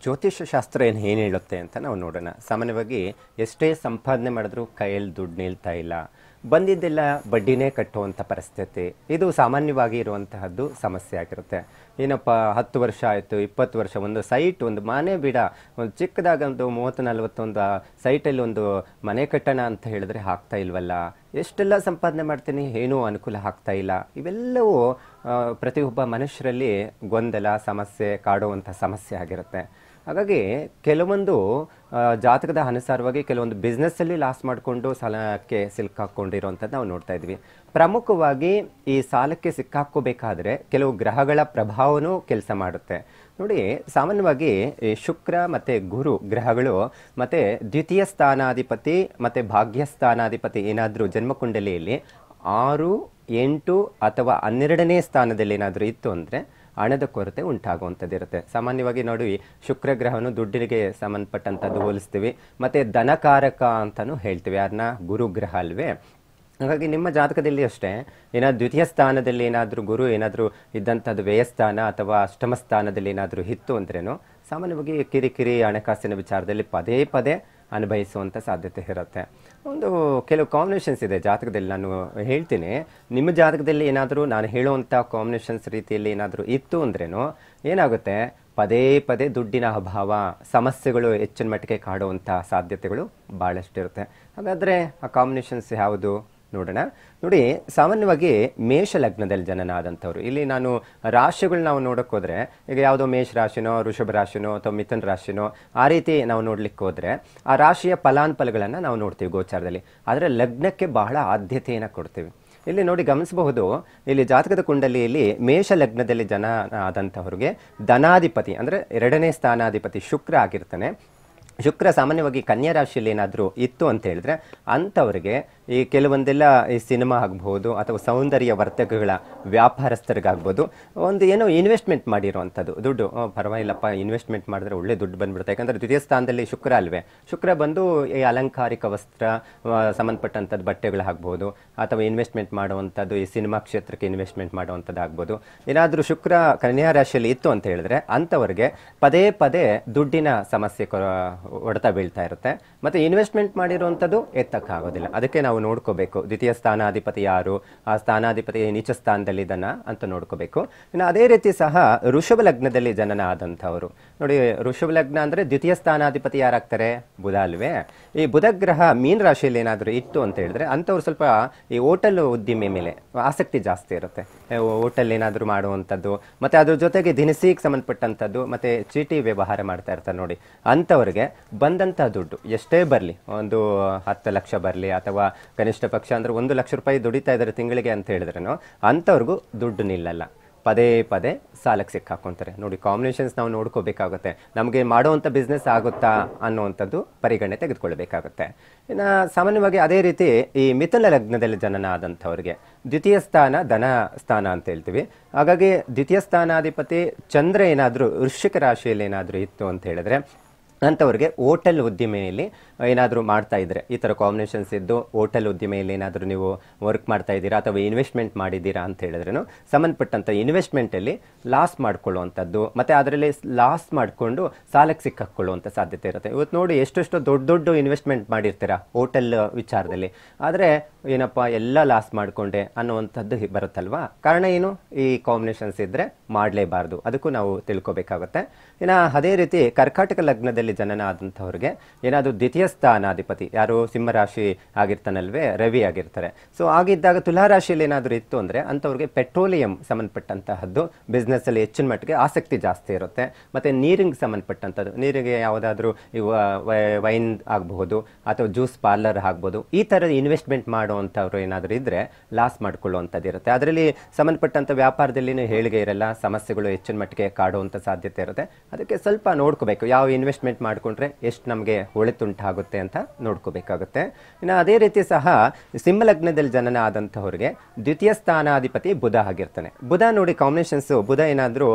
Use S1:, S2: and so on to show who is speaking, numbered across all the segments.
S1: ಜ್ಯೋತಿಷ ಶಾಸ್ತ್ರ ಏನು ಏನು ಹೇಳುತ್ತೆ ಅಂತ ನಾವು ನೋಡೋಣ. ಸಾಮಾನ್ಯವಾಗಿ ಎಷ್ಟೇ ಸಂಪಾದನೆ ಮಾಡಿದ್ರೂ ಕೈಯಲ್ಲಿ ದುಡ್ಡು ನಿಲ್ತಾ ಇಲ್ಲ. ಬಂದಿದ್ದೆಲ್ಲ ಬಡ್ಡಿನೇ ಕಟ್ಟುವಂಥ ಪರಿಸ್ಥಿತಿ. ಇದು ಸಾಮಾನ್ಯವಾಗಿ ಇರುವಂತಹದ್ದು ಸಮಸ್ಯೆ ಆಗಿರುತ್ತೆ. ಏನಪ್ಪ, ಹತ್ತು ವರ್ಷ ಆಯಿತು, ಇಪ್ಪತ್ತು ವರ್ಷ, ಒಂದು ಸೈಟ್, ಒಂದು ಮನೆ ಬಿಡ, ಒಂದು ಚಿಕ್ಕದಾಗ ಒಂದು ಮೂವತ್ತು, ನಲವತ್ತೊಂದು ಸೈಟಲ್ಲಿ ಒಂದು ಮನೆ ಕಟ್ಟೋಣ ಅಂತ ಹೇಳಿದ್ರೆ ಹಾಕ್ತಾ ಇಲ್ವಲ್ಲ? ಎಷ್ಟೆಲ್ಲ ಸಂಪಾದನೆ ಮಾಡ್ತೀನಿ? ಏನೂ ಅನುಕೂಲ ಆಗ್ತಾ ಇಲ್ಲ. ಇವೆಲ್ಲವೂ ಪ್ರತಿಯೊಬ್ಬ ಮನುಷ್ಯರಲ್ಲಿ ಗೊಂದಲ, ಸಮಸ್ಯೆ, ಕಾಡುವಂಥ ಸಮಸ್ಯೆ ಆಗಿರುತ್ತೆ. ಹಾಗಾಗಿ ಕೆಲವೊಂದು ಜಾತಕದ ಅನುಸಾರವಾಗಿ ಕೆಲವೊಂದು ಬಿಸ್ನೆಸ್ಸಲ್ಲಿ ಲಾಸ್ ಮಾಡಿಕೊಂಡು ಸಾಲಕ್ಕೆ ಸಿಲ್ಕಾಕೊಂಡಿರುವಂಥದ್ದು ನಾವು ನೋಡ್ತಾ ಇದ್ವಿ ಪ್ರಮುಖವಾಗಿ ಈ ಸಾಲಕ್ಕೆ ಸಿಕ್ಕಾಕೋಬೇಕಾದ್ರೆ ಕೆಲವು ಗ್ರಹಗಳ ಪ್ರಭಾವನೂ ಕೆಲಸ ಮಾಡುತ್ತೆ. ನೋಡಿ, ಸಾಮಾನ್ಯವಾಗಿ ಶುಕ್ರ ಮತ್ತು ಗುರು ಗ್ರಹಗಳು ಮತ್ತು ದ್ವಿತೀಯ ಸ್ಥಾನಾಧಿಪತಿ ಮತ್ತು ಭಾಗ್ಯ ಸ್ಥಾನಾಧಿಪತಿ ಏನಾದರೂ ಜನ್ಮಕುಂಡಲಿಯಲ್ಲಿ ಆರು, ಎಂಟು ಅಥವಾ ಹನ್ನೆರಡನೇ ಸ್ಥಾನದಲ್ಲಿ ಏನಾದರೂ ಇತ್ತು ಅಂದರೆ ಹಣದ ಕೊರತೆ ಉಂಟಾಗುವಂಥದ್ದು ಇರುತ್ತೆ. ಸಾಮಾನ್ಯವಾಗಿ ನೋಡಿ ಶುಕ್ರ ಗ್ರಹವನ್ನು ದುಡ್ಡಿಗೆ ಸಂಬಂಧಪಟ್ಟಂಥದ್ದು ಹೋಲಿಸ್ತೀವಿ, ಮತ್ತು ಧನಕಾರಕ ಅಂತಲೂ ಹೇಳ್ತೀವಿ. ಅದನ್ನ ಗುರು ಗ್ರಹ ಅಲ್ವೇ? ಹಾಗಾಗಿ ನಿಮ್ಮ ಜಾತಕದಲ್ಲಿ ಅಷ್ಟೇ ಏನಾದ್ರು ದ್ವಿತೀಯ ಸ್ಥಾನದಲ್ಲಿ ಏನಾದರೂ ಗುರು ಏನಾದರೂ ಇದ್ದಂಥದ್ದು ವ್ಯಯಸ್ಥಾನ ಅಥವಾ ಅಷ್ಟಮ ಸ್ಥಾನದಲ್ಲಿ ಏನಾದರೂ ಇತ್ತು ಅಂದ್ರೇನು? ಸಾಮಾನ್ಯವಾಗಿ ಕಿರಿಕಿರಿ ಹಣಕಾಸಿನ ವಿಚಾರದಲ್ಲಿ ಪದೇ ಪದೇ ಅನುಭವಿಸುವಂಥ ಸಾಧ್ಯತೆ ಇರುತ್ತೆ. ಒಂದು ಕೆಲವು ಕಾಂಬಿನೇಷನ್ಸ್ ಇದೆ ಜಾತಕದಲ್ಲಿ ನಾನು ಹೇಳ್ತೀನಿ. ನಿಮ್ಮ ಜಾತಕದಲ್ಲಿ ಏನಾದರೂ ನಾನು ಹೇಳುವಂಥ ಕಾಂಬಿನೇಷನ್ಸ್ ರೀತಿಯಲ್ಲಿ ಏನಾದರೂ ಇತ್ತು ಅಂದ್ರೇನು ಏನಾಗುತ್ತೆ? ಪದೇ ಪದೇ ದುಡ್ಡಿನ ಅಭಾವ, ಸಮಸ್ಯೆಗಳು ಹೆಚ್ಚಿನ ಮಟ್ಟಿಗೆ ಕಾಡುವಂಥ ಸಾಧ್ಯತೆಗಳು ಭಾಳಷ್ಟಿರುತ್ತೆ ಹಾಗಾದರೆ ಆ ಕಾಂಬಿನೇಷನ್ಸ್ ಯಾವುದು? ನೋಡೋಣ. ನೋಡಿ, ಸಾಮಾನ್ಯವಾಗಿ ಮೇಷ ಲಗ್ನದಲ್ಲಿ ಜನನ ಆದಂಥವ್ರು ಇಲ್ಲಿ ನಾನು ರಾಶಿಗಳು ನಾವು ನೋಡಕ್ಕೆ ಹೋದರೆ ಈಗ ಯಾವುದೋ ಮೇಷ ರಾಶಿನೋ ಋಷಭ ರಾಶಿನೋ, ಅಥವಾ ಮಿಥುನ್ ರಾಶಿನೋ, ಆ ರೀತಿ ನಾವು ನೋಡ್ಲಿಕ್ಕೆ ಹೋದರೆ ಆ ರಾಶಿಯ ಫಲಾನುಫಲಗಳನ್ನು ನಾವು ನೋಡ್ತೀವಿ ಗೋಚಾರದಲ್ಲಿ. ಆದರೆ ಲಗ್ನಕ್ಕೆ ಬಹಳ ಆದ್ಯತೆಯನ್ನು ಕೊಡ್ತೀವಿ. ಇಲ್ಲಿ ನೋಡಿ ಗಮನಿಸಬಹುದು, ಇಲ್ಲಿ ಜಾತಕದ ಕುಂಡಲಿಯಲ್ಲಿ ಮೇಷ ಲಗ್ನದಲ್ಲಿ ಜನ ಆದಂಥವ್ರಿಗೆ ಧನಾಧಿಪತಿ, ಅಂದರೆ ಎರಡನೇ ಸ್ಥಾನಾಧಿಪತಿ ಶುಕ್ರ ಆಗಿರ್ತಾನೆ. ಶುಕ್ರ ಸಾಮಾನ್ಯವಾಗಿ ಕನ್ಯಾ ರಾಶಿಯಲ್ಲಿ ಏನಾದರೂ ಇತ್ತು ಅಂತ ಹೇಳಿದ್ರೆ, ಅಂಥವ್ರಿಗೆ ಈ ಕೆಲವೊಂದೆಲ್ಲ ಈ ಸಿನಿಮಾ ಆಗ್ಬೋದು ಅಥವಾ ಸೌಂದರ್ಯ ವರ್ತಕಗಳ ವ್ಯಾಪಾರಸ್ಥರಿಗಾಗ್ಬೋದು ಒಂದು ಏನೋ ಇನ್ವೆಸ್ಟ್ಮೆಂಟ್ ಮಾಡಿರುವಂಥದ್ದು. ದುಡ್ಡು ಪರವಾಗಿಲ್ಲಪ್ಪ ಇನ್ವೆಸ್ಟ್ಮೆಂಟ್ ಮಾಡಿದ್ರೆ ಒಳ್ಳೆ ದುಡ್ಡು ಬಂದ್ಬಿಡುತ್ತೆ. ಯಾಕಂದರೆ ದ್ವಿತೀಯ ಸ್ಥಾನದಲ್ಲಿ ಶುಕ್ರ ಅಲ್ವೇ. ಶುಕ್ರ ಬಂದು ಈ ಅಲಂಕಾರಿಕ ವಸ್ತ್ರ ಸಂಬಂಧಪಟ್ಟಂಥದ್ದು ಬಟ್ಟೆಗಳಾಗ್ಬೋದು ಅಥವಾ ಇನ್ವೆಸ್ಟ್ಮೆಂಟ್ ಮಾಡುವಂಥದ್ದು, ಈ ಸಿನಿಮಾ ಕ್ಷೇತ್ರಕ್ಕೆ ಇನ್ವೆಸ್ಟ್ಮೆಂಟ್ ಮಾಡುವಂಥದ್ದು ಆಗ್ಬೋದು ಏನಾದರೂ ಶುಕ್ರ ಕನ್ಯಾ ರಾಶಿಯಲ್ಲಿ ಇತ್ತು ಅಂತ ಹೇಳಿದ್ರೆ ಅಂಥವ್ರಿಗೆ ಪದೇ ಪದೇ ದುಡ್ಡಿನ ಸಮಸ್ಯೆ ಹೊಡೆತ ಬೀಳ್ತಾ ಇರುತ್ತೆ. ಮತ್ತು ಇನ್ವೆಸ್ಟ್ಮೆಂಟ್ ಮಾಡಿರುವಂಥದ್ದು ಎತ್ತಕ್ಕಾಗೋದಿಲ್ಲ. ಅದಕ್ಕೆ ನಾವು ನೋಡ್ಕೋಬೇಕು. ದ್ವಿತೀಯ ಸ್ಥಾನಾಧಿಪತಿ ಯಾರು? ಆ ಸ್ಥಾನಾಧಿಪತಿ ನೀಚ ಸ್ಥಾನದಲ್ಲಿ ಇದನ್ನ ಅಂತ ನೋಡ್ಕೋಬೇಕು. ಇನ್ನು ಅದೇ ರೀತಿ ಸಹ ಋಷಭ ಲಗ್ನದಲ್ಲಿ ಜನನ ಆದಂಥವರು ನೋಡಿ, ಋಷಭ ಲಗ್ನ ಅಂದ್ರೆ ದ್ವಿತೀಯ ಸ್ಥಾನಾಧಿಪತಿ ಯಾರಾಗ್ತಾರೆ? ಬುಧ ಅಲ್ವೇ. ಈ ಬುಧ ಗ್ರಹ ಮೀನ್ ರಾಶಿಯಲ್ಲಿ ಏನಾದರೂ ಇತ್ತು ಅಂತ ಹೇಳಿದ್ರೆ ಅಂಥವ್ರು ಸ್ವಲ್ಪ ಈ ಹೋಟೆಲ್ ಉದ್ದಿಮೆ ಮೇಲೆ ಆಸಕ್ತಿ ಜಾಸ್ತಿ ಇರುತ್ತೆ. ಹೋಟೆಲ್ ಏನಾದರೂ ಮಾಡುವಂಥದ್ದು, ಮತ್ತೆ ಅದ್ರ ಜೊತೆಗೆ ದಿನಸಿಗೆ ಸಂಬಂಧಪಟ್ಟಂಥದ್ದು, ಮತ್ತೆ ಚೀಟಿ ವ್ಯವಹಾರ ಮಾಡ್ತಾ ಇರ್ತಾರೆ ನೋಡಿ. ಅಂಥವ್ರಿಗೆ ಬಂದಂಥ ದುಡ್ಡು ಎಷ್ಟೇ ಬರಲಿ, ಒಂದು ಹತ್ತು ಲಕ್ಷ ಬರಲಿ ಅಥವಾ ಕನಿಷ್ಠ ಪಕ್ಷ ಅಂದ್ರೆ ಒಂದು ಲಕ್ಷ ರೂಪಾಯಿ ದುಡಿತಾ ಇದ್ದಾರೆ ತಿಂಗಳಿಗೆ ಅಂತ ಹೇಳಿದ್ರೇನೋ, ಅಂಥವ್ರಿಗೂ ದುಡ್ಡು ನಿಲ್ಲಲ್ಲ. ಪದೇ ಪದೇ ಸಾಲಕ್ಕೆ ಸಿಕ್ಕಾಕೊಂತಾರೆ. ನೋಡಿ ಕಾಂಬಿನೇಷನ್ಸ್ ನಾವು ನೋಡ್ಕೋಬೇಕಾಗುತ್ತೆ. ನಮಗೆ ಮಾಡುವಂಥ ಬಿಸ್ನೆಸ್ ಆಗುತ್ತಾ ಅನ್ನೋವಂಥದ್ದು ಪರಿಗಣನೆ ತೆಗೆದುಕೊಳ್ಬೇಕಾಗುತ್ತೆ ಇನ್ನು ಸಾಮಾನ್ಯವಾಗಿ ಅದೇ ರೀತಿ ಈ ಮಿಥುನ ಲಗ್ನದಲ್ಲಿ ಜನನ ಆದಂಥವ್ರಿಗೆ ದ್ವಿತೀಯ ಸ್ಥಾನ ಧನ ಸ್ಥಾನ ಅಂತ ಹೇಳ್ತೀವಿ. ಹಾಗಾಗಿ ದ್ವಿತೀಯ ಸ್ಥಾನಾಧಿಪತಿ ಚಂದ್ರ ಏನಾದರೂ, ವೃಶ್ಚಿಕ ರಾಶಿಯಲ್ಲಿ ಏನಾದರೂ ಇತ್ತು ಅಂತ ಹೇಳಿದ್ರೆ ಅಂಥವ್ರಿಗೆ ಓಟೆಲ್ ಉದ್ದಿಮೆಯಲ್ಲಿ ಏನಾದರೂ ಮಾಡ್ತಾ ಇದ್ದರೆ ಈ ಥರ ಕಾಂಬಿನೇಷನ್ಸ್ ಇದ್ದು ಓಟೆಲ್ ಉದ್ದಿಮೆಯಲ್ಲಿ ಏನಾದರೂ ನೀವು ವರ್ಕ್ ಮಾಡ್ತಾ ಇದ್ದೀರಾ ಅಥವಾ ಇನ್ವೆಸ್ಟ್ಮೆಂಟ್ ಮಾಡಿದ್ದೀರಾ ಅಂತ ಹೇಳಿದ್ರೂ ಸಂಬಂಧಪಟ್ಟಂಥ ಇನ್ವೆಸ್ಟ್ಮೆಂಟಲ್ಲಿ ಲಾಸ್ ಮಾಡ್ಕೊಳ್ಳುವಂಥದ್ದು, ಮತ್ತು ಅದರಲ್ಲಿ ಲಾಸ್ ಮಾಡಿಕೊಂಡು ಸಾಲಕ್ಕೆ ಸಿಕ್ಕಾಕ್ಕೊಳ್ಳುವಂಥ ಸಾಧ್ಯತೆ ಇರುತ್ತೆ. ಇವತ್ತು ನೋಡಿ ಎಷ್ಟೆಷ್ಟು ದೊಡ್ಡ ದೊಡ್ಡ ಇನ್ವೆಸ್ಟ್ಮೆಂಟ್ ಮಾಡಿರ್ತೀರಾ ಓಟೆಲ್ ವಿಚಾರದಲ್ಲಿ. ಆದರೆ ಏನಪ್ಪ, ಎಲ್ಲ ಲಾಸ್ ಮಾಡಿಕೊಂಡೆ ಅನ್ನುವಂಥದ್ದು ಬರುತ್ತಲ್ವಾ? ಕಾರಣ ಏನು? ಈ ಕಾಂಬಿನೇಷನ್ಸ್ ಇದ್ದರೆ ಮಾಡಲೇಬಾರ್ದು. ಅದಕ್ಕೂ ನಾವು ತಿಳ್ಕೊಬೇಕಾಗುತ್ತೆ. ಇನ್ನು ಅದೇ ರೀತಿ ಕರ್ಕಾಟಕ ಲಗ್ನದಲ್ಲಿ ಜನನ ಆದಂಥವ್ರಿಗೆ ಏನಾದರೂ ದ್ವಿತೀಯ ಸ್ಥಾನಾಧಿಪತಿ, ಯಾರು ಸಿಂಹರಾಶಿ ಆಗಿರ್ತಾನಲ್ವೇ, ರವಿ ಆಗಿರ್ತಾರೆ. ಸೊ ಆಗಿದ್ದಾಗ ತುಲಾ ರಾಶಿಯಲ್ಲಿ ಏನಾದರೂ ಇತ್ತು ಅಂದರೆ ಅಂಥವ್ರಿಗೆ ಪೆಟ್ರೋಲಿಯಂ ಸಂಬಂಧಪಟ್ಟಂತಹದ್ದು ಬಿಸ್ನೆಸ್ಸಲ್ಲಿ ಹೆಚ್ಚಿನ ಮಟ್ಟಿಗೆ ಆಸಕ್ತಿ ಜಾಸ್ತಿ ಇರುತ್ತೆ. ಮತ್ತು ನೀರಿಗೆ ಸಂಬಂಧಪಟ್ಟಂಥದ್ದು, ನೀರಿಗೆ ಯಾವುದಾದ್ರೂ ವೈನ್ ಆಗಬಹುದು ಅಥವಾ ಜ್ಯೂಸ್ ಪಾರ್ಲರ್ ಆಗ್ಬೋದು ಈ ಥರದ ಇನ್ವೆಸ್ಟ್ಮೆಂಟ್ ಮಾಡುವಂಥವ್ರು ಏನಾದರೂ ಇದ್ದರೆ ಲಾಸ್ ಮಾಡ್ಕೊಳ್ಳುವಂಥದ್ದು ಇರುತ್ತೆ. ಅದರಲ್ಲಿ ಸಂಬಂಧಪಟ್ಟಂಥ ವ್ಯಾಪಾರದಲ್ಲಿನೂ ಹೇಳಿಗೆ ಇರಲ್ಲ ಸಮಸ್ಯೆಗಳು ಹೆಚ್ಚಿನ ಮಟ್ಟಿಗೆ ಕಾಡುವಂಥ ಸಾಧ್ಯತೆ ಇರುತ್ತೆ. ಅದಕ್ಕೆ ಸ್ವಲ್ಪ ನೋಡ್ಕೋಬೇಕು, ಯಾವ ಇನ್ವೆಸ್ಟ್ಮೆಂಟ್ ಮಾಡಿಕೊಂಡ್ರೆ ಎಷ್ಟು ನಮಗೆ ಒಳಿತುಂಟಾಗುತ್ತೆ ಅಂತ ನೋಡ್ಕೋಬೇಕಾಗುತ್ತೆ. ಇನ್ನು ಅದೇ ರೀತಿ ಸಹ ಸಿಂಹಲಗ್ನದಲ್ಲಿ ಜನನ ಆದಂಥವ್ರಿಗೆ ದ್ವಿತೀಯ ಸ್ಥಾನಾಧಿಪತಿ ಬುಧ ಆಗಿರ್ತಾನೆ. ಬುಧ ನೋಡಿ ಕಾಂಬಿನೇಷನ್ಸು ಬುಧ ಏನಾದರೂ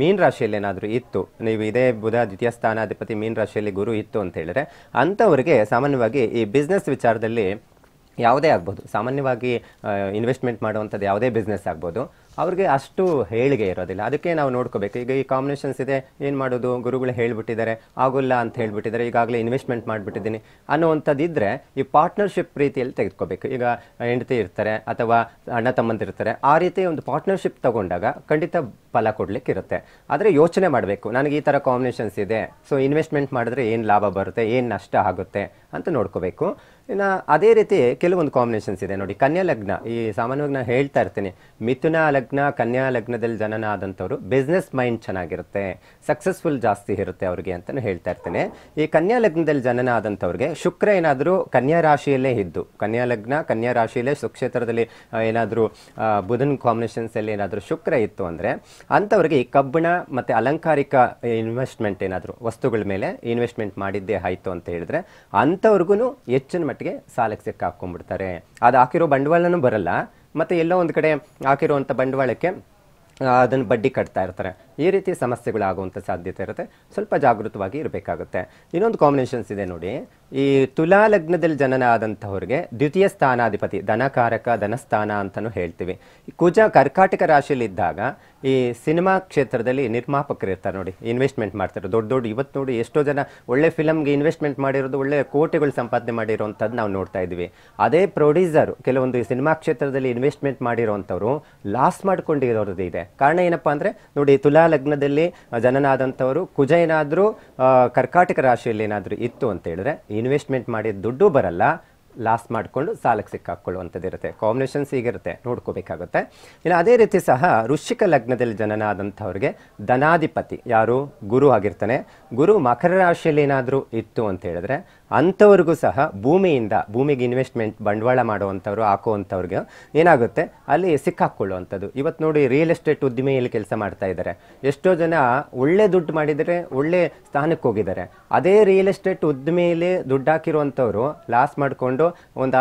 S1: ಮೀನ್ ರಾಶಿಯಲ್ಲಿ ಏನಾದರೂ ಇತ್ತು. ನೀವು ಇದೇ ಬುಧ ದ್ವಿತೀಯ ಸ್ಥಾನಾಧಿಪತಿ ಮೀನ್ ರಾಶಿಯಲ್ಲಿ ಗುರು ಇತ್ತು ಅಂತ ಹೇಳಿದ್ರೆ ಅಂಥವ್ರಿಗೆ ಸಾಮಾನ್ಯವಾಗಿ ಈ ಬಿಸ್ನೆಸ್ ವಿಚಾರದಲ್ಲಿ ಯಾವುದೇ ಆಗ್ಬೋದು. ಸಾಮಾನ್ಯವಾಗಿ ಇನ್ವೆಸ್ಟ್ಮೆಂಟ್ ಮಾಡುವಂಥದ್ದು ಯಾವುದೇ ಬಿಸ್ನೆಸ್ ಆಗ್ಬೋದು. ಅವ್ರಿಗೆ ಅಷ್ಟು ಹೇಳಿಗೆ ಇರೋದಿಲ್ಲ. ಅದಕ್ಕೆ ನಾವು ನೋಡ್ಕೋಬೇಕು. ಈಗ ಈ ಕಾಂಬಿನೇಷನ್ಸ್ ಇದೆ, ಏನು ಮಾಡೋದು? ಗುರುಗಳು ಹೇಳಿಬಿಟ್ಟಿದ್ದಾರೆ. ಆಗೋಲ್ಲ ಅಂತ ಹೇಳಿಬಿಟ್ಟಿದ್ದಾರೆ. ಈಗಾಗಲೇ ಇನ್ವೆಸ್ಟ್ಮೆಂಟ್ ಮಾಡಿಬಿಟ್ಟಿದ್ದೀನಿ ಅನ್ನುವಂಥದ್ದು ಇದ್ದರೆ ಈ ಪಾರ್ಟ್ನರ್ಶಿಪ್ ರೀತಿಯಲ್ಲಿ ತೆಗೆದುಕೋಬೇಕು. ಈಗ ಹೆಂಡತಿ ಇರ್ತಾರೆ ಅಥವಾ ಅಣ್ಣ ತಮ್ಮಂದಿರ್ತಾರೆ ಆ ರೀತಿ ಒಂದು ಪಾರ್ಟ್ನರ್ಶಿಪ್ ತಗೊಂಡಾಗ ಖಂಡಿತ ಫಲ ಕೊಡ್ಲಿಕ್ಕೆ ಇರುತ್ತೆ ಆದರೆ ಯೋಚನೆ ಮಾಡಬೇಕು, ನನಗೆ ಈ ಥರ ಕಾಂಬಿನೇಷನ್ಸ್ ಇದೆ ಸೊ ಇನ್ವೆಸ್ಟ್ಮೆಂಟ್ ಮಾಡಿದ್ರೆ ಏನು ಲಾಭ ಬರುತ್ತೆ, ಏನು ನಷ್ಟ ಆಗುತ್ತೆ ಅಂತ ನೋಡ್ಕೋಬೇಕು. ಇನ್ನು ಅದೇ ರೀತಿ ಕೆಲವೊಂದು ಕಾಂಬಿನೇಷನ್ಸ್ ಇದೆ ನೋಡಿ, ಕನ್ಯಾ ಲಗ್ನ, ಈ ಸಾಮಾನ್ಯವಾಗಿ ನಾನು ಹೇಳ್ತಾ ಇರ್ತೀನಿ, ಮಿಥುನ ಲಗ್ನ, ಕನ್ಯಾ ಲಗ್ನದಲ್ಲಿ ಜನನ ಆದಂಥವ್ರು ಬಿಸ್ನೆಸ್ ಮೈಂಡ್ ಚೆನ್ನಾಗಿರುತ್ತೆ ಸಕ್ಸಸ್ಫುಲ್ ಜಾಸ್ತಿ ಇರುತ್ತೆ ಅವ್ರಿಗೆ ಅಂತಲೂ ಹೇಳ್ತಾ ಇರ್ತೀನಿ. ಈ ಕನ್ಯಾ ಲಗ್ನದಲ್ಲಿ ಜನನ ಆದಂಥವ್ರಿಗೆ ಶುಕ್ರ ಏನಾದರೂ ಕನ್ಯಾ ರಾಶಿಯಲ್ಲೇ ಇದ್ದು, ಕನ್ಯಾ ಲಗ್ನ, ಕನ್ಯಾ ರಾಶಿಯಲ್ಲೇ ಸುಕ್ಷೇತ್ರದಲ್ಲಿ ಏನಾದರೂ ಬುಧನ್ ಕಾಂಬಿನೇಷನ್ಸ್ ಅಲ್ಲಿ ಏನಾದರೂ ಶುಕ್ರ ಇತ್ತು ಅಂದರೆ ಅಂಥವ್ರಿಗೆ ಈ ಕಬ್ಬಿಣ ಮತ್ತು ಅಲಂಕಾರಿಕ ಇನ್ವೆಸ್ಟ್ಮೆಂಟ್ ಏನಾದರೂ ವಸ್ತುಗಳ ಮೇಲೆ ಇನ್ವೆಸ್ಟ್ಮೆಂಟ್ ಮಾಡಿದ್ದೇ ಆಯಿತು ಅಂತ ಹೇಳಿದ್ರೆ ಅಂಥವ್ರಿಗೂ ಹೆಚ್ಚಿನ ಮಟ್ಟಿಗೆ ಸಾಲಕ್ಕೆ ಸಿಕ್ಕಾಕೊಂಡ್ಬಿಡ್ತಾರೆ ಅದು ಹಾಕಿರೋ ಬಂಡವಾಳನೂ ಬರಲ್ಲ. ಮತ್ತು ಎಲ್ಲೋ ಒಂದು ಕಡೆ ಹಾಕಿರುವಂಥ ಬಂಡವಾಳಕ್ಕೆ ಅದನ್ನು ಬಡ್ಡಿ ಕಟ್ತಾ ಇರ್ತಾರೆ. ಈ ರೀತಿ ಸಮಸ್ಯೆಗಳು ಆಗುವಂಥ ಸಾಧ್ಯತೆ ಇರುತ್ತೆ. ಸ್ವಲ್ಪ ಜಾಗೃತವಾಗಿ ಇರಬೇಕಾಗುತ್ತೆ. ಇನ್ನೊಂದು ಕಾಂಬಿನೇಷನ್ಸ್ ಇದೆ ನೋಡಿ. ಈ ತುಲಾ ಲಗ್ನದಲ್ಲಿ ಜನನ ಆದಂಥವ್ರಿಗೆ ದ್ವಿತೀಯ ಸ್ಥಾನಾಧಿಪತಿ, ಧನಕಾರಕ, ಧನಸ್ಥಾನ ಅಂತಲೂ ಹೇಳ್ತೀವಿ. ಕುಜ ಕರ್ಕಾಟಕ ರಾಶಿಯಲ್ಲಿದ್ದಾಗ ಈ ಸಿನಿಮಾ ಕ್ಷೇತ್ರದಲ್ಲಿ ನಿರ್ಮಾಪಕರು ಇರ್ತಾರೆ ನೋಡಿ ಇನ್ವೆಸ್ಟ್ಮೆಂಟ್ ಮಾಡ್ತಾರೆ ದೊಡ್ಡ ದೊಡ್ಡ ಇವತ್ತು ನೋಡಿ ಎಷ್ಟೋ ಜನ ಒಳ್ಳೆ ಫಿಲಮ್ಗೆ ಇನ್ವೆಸ್ಟ್ಮೆಂಟ್ ಮಾಡಿರೋದು, ಒಳ್ಳೆ ಕೋಟಿಗಳು ಸಂಪಾದನೆ ಮಾಡಿರೋವಂಥದ್ದು ನಾವು ನೋಡ್ತಾ ಇದ್ವಿ. ಅದೇ ಪ್ರೊಡ್ಯೂಸರ್ ಕೆಲವೊಂದು ಈ ಸಿನಿಮಾ ಕ್ಷೇತ್ರದಲ್ಲಿ ಇನ್ವೆಸ್ಟ್ಮೆಂಟ್ ಮಾಡಿರೋವಂಥವ್ರು ಲಾಸ್ ಮಾಡ್ಕೊಂಡಿರೋದು ಇದೆ. ಕಾರಣ ಏನಪ್ಪ ಅಂದರೆ, ನೋಡಿ ತುಲಾ ಲಗ್ನದಲ್ಲಿ ಜನನಾದಂಥವರು ಕುಜ ಏನಾದರೂ ಕರ್ಕಾಟಕ ರಾಶಿಯಲ್ಲಿ ಏನಾದರೂ ಇತ್ತು ಅಂತ ಹೇಳಿದ್ರೆ ಇನ್ವೆಸ್ಟ್ಮೆಂಟ್ ಮಾಡಿದ ದುಡ್ಡು ಬರಲ್ಲ. ಲಾಸ್ ಮಾಡಿಕೊಂಡು ಸಾಲಕ್ಕೆ ಸಿಕ್ಕಾಕೊಳ್ಳುವಂಥದ್ದು ಇರುತ್ತೆ ಕಾಂಬಿನೇಷನ್ಸ್ ಹೀಗಿರುತ್ತೆ, ನೋಡ್ಕೋಬೇಕಾಗುತ್ತೆ. ಇನ್ನು ಅದೇ ರೀತಿ ಸಹ ವೃಶ್ಚಿಕ ಲಗ್ನದಲ್ಲಿ ಜನನ ಆದಂಥವ್ರಿಗೆ ಧನಾಧಿಪತಿ, ಯಾರು? ಗುರು ಆಗಿರ್ತಾನೆ. ಗುರು ಮಕರ ರಾಶಿಯಲ್ಲಿ ಏನಾದರೂ ಇತ್ತು ಅಂತ ಹೇಳಿದ್ರೆ, ಅಂಥವ್ರಿಗೂ ಸಹ ಭೂಮಿಯಿಂದ, ಭೂಮಿಗೆ ಇನ್ವೆಸ್ಟ್ಮೆಂಟ್ ಬಂಡವಾಳ ಮಾಡುವಂಥವ್ರು, ಹಾಕುವಂಥವ್ರಿಗೆ ಏನಾಗುತ್ತೆ? ಅಲ್ಲಿ ಸಿಕ್ಕಾಕೊಳ್ಳುವಂಥದ್ದು. ಇವತ್ತು ನೋಡಿ ರಿಯಲ್ ಎಸ್ಟೇಟ್ ಉದ್ದಿಮೆಯಲ್ಲಿ ಕೆಲಸ ಮಾಡ್ತಾ ಇದ್ದಾರೆ. ಎಷ್ಟೋ ಜನ ಒಳ್ಳೆ ದುಡ್ಡು ಮಾಡಿದರೆ ಒಳ್ಳೆ ಸ್ಥಾನಕ್ಕೆ ಹೋಗಿದ್ದಾರೆ. ಅದೇ ರಿಯಲ್ ಎಸ್ಟೇಟ್ ಉದ್ದಿಮೆಯಲ್ಲಿ ದುಡ್ಡು ಹಾಕಿರುವಂಥವ್ರು ಲಾಸ್ ಮಾಡಿಕೊಂಡು ಒಂದು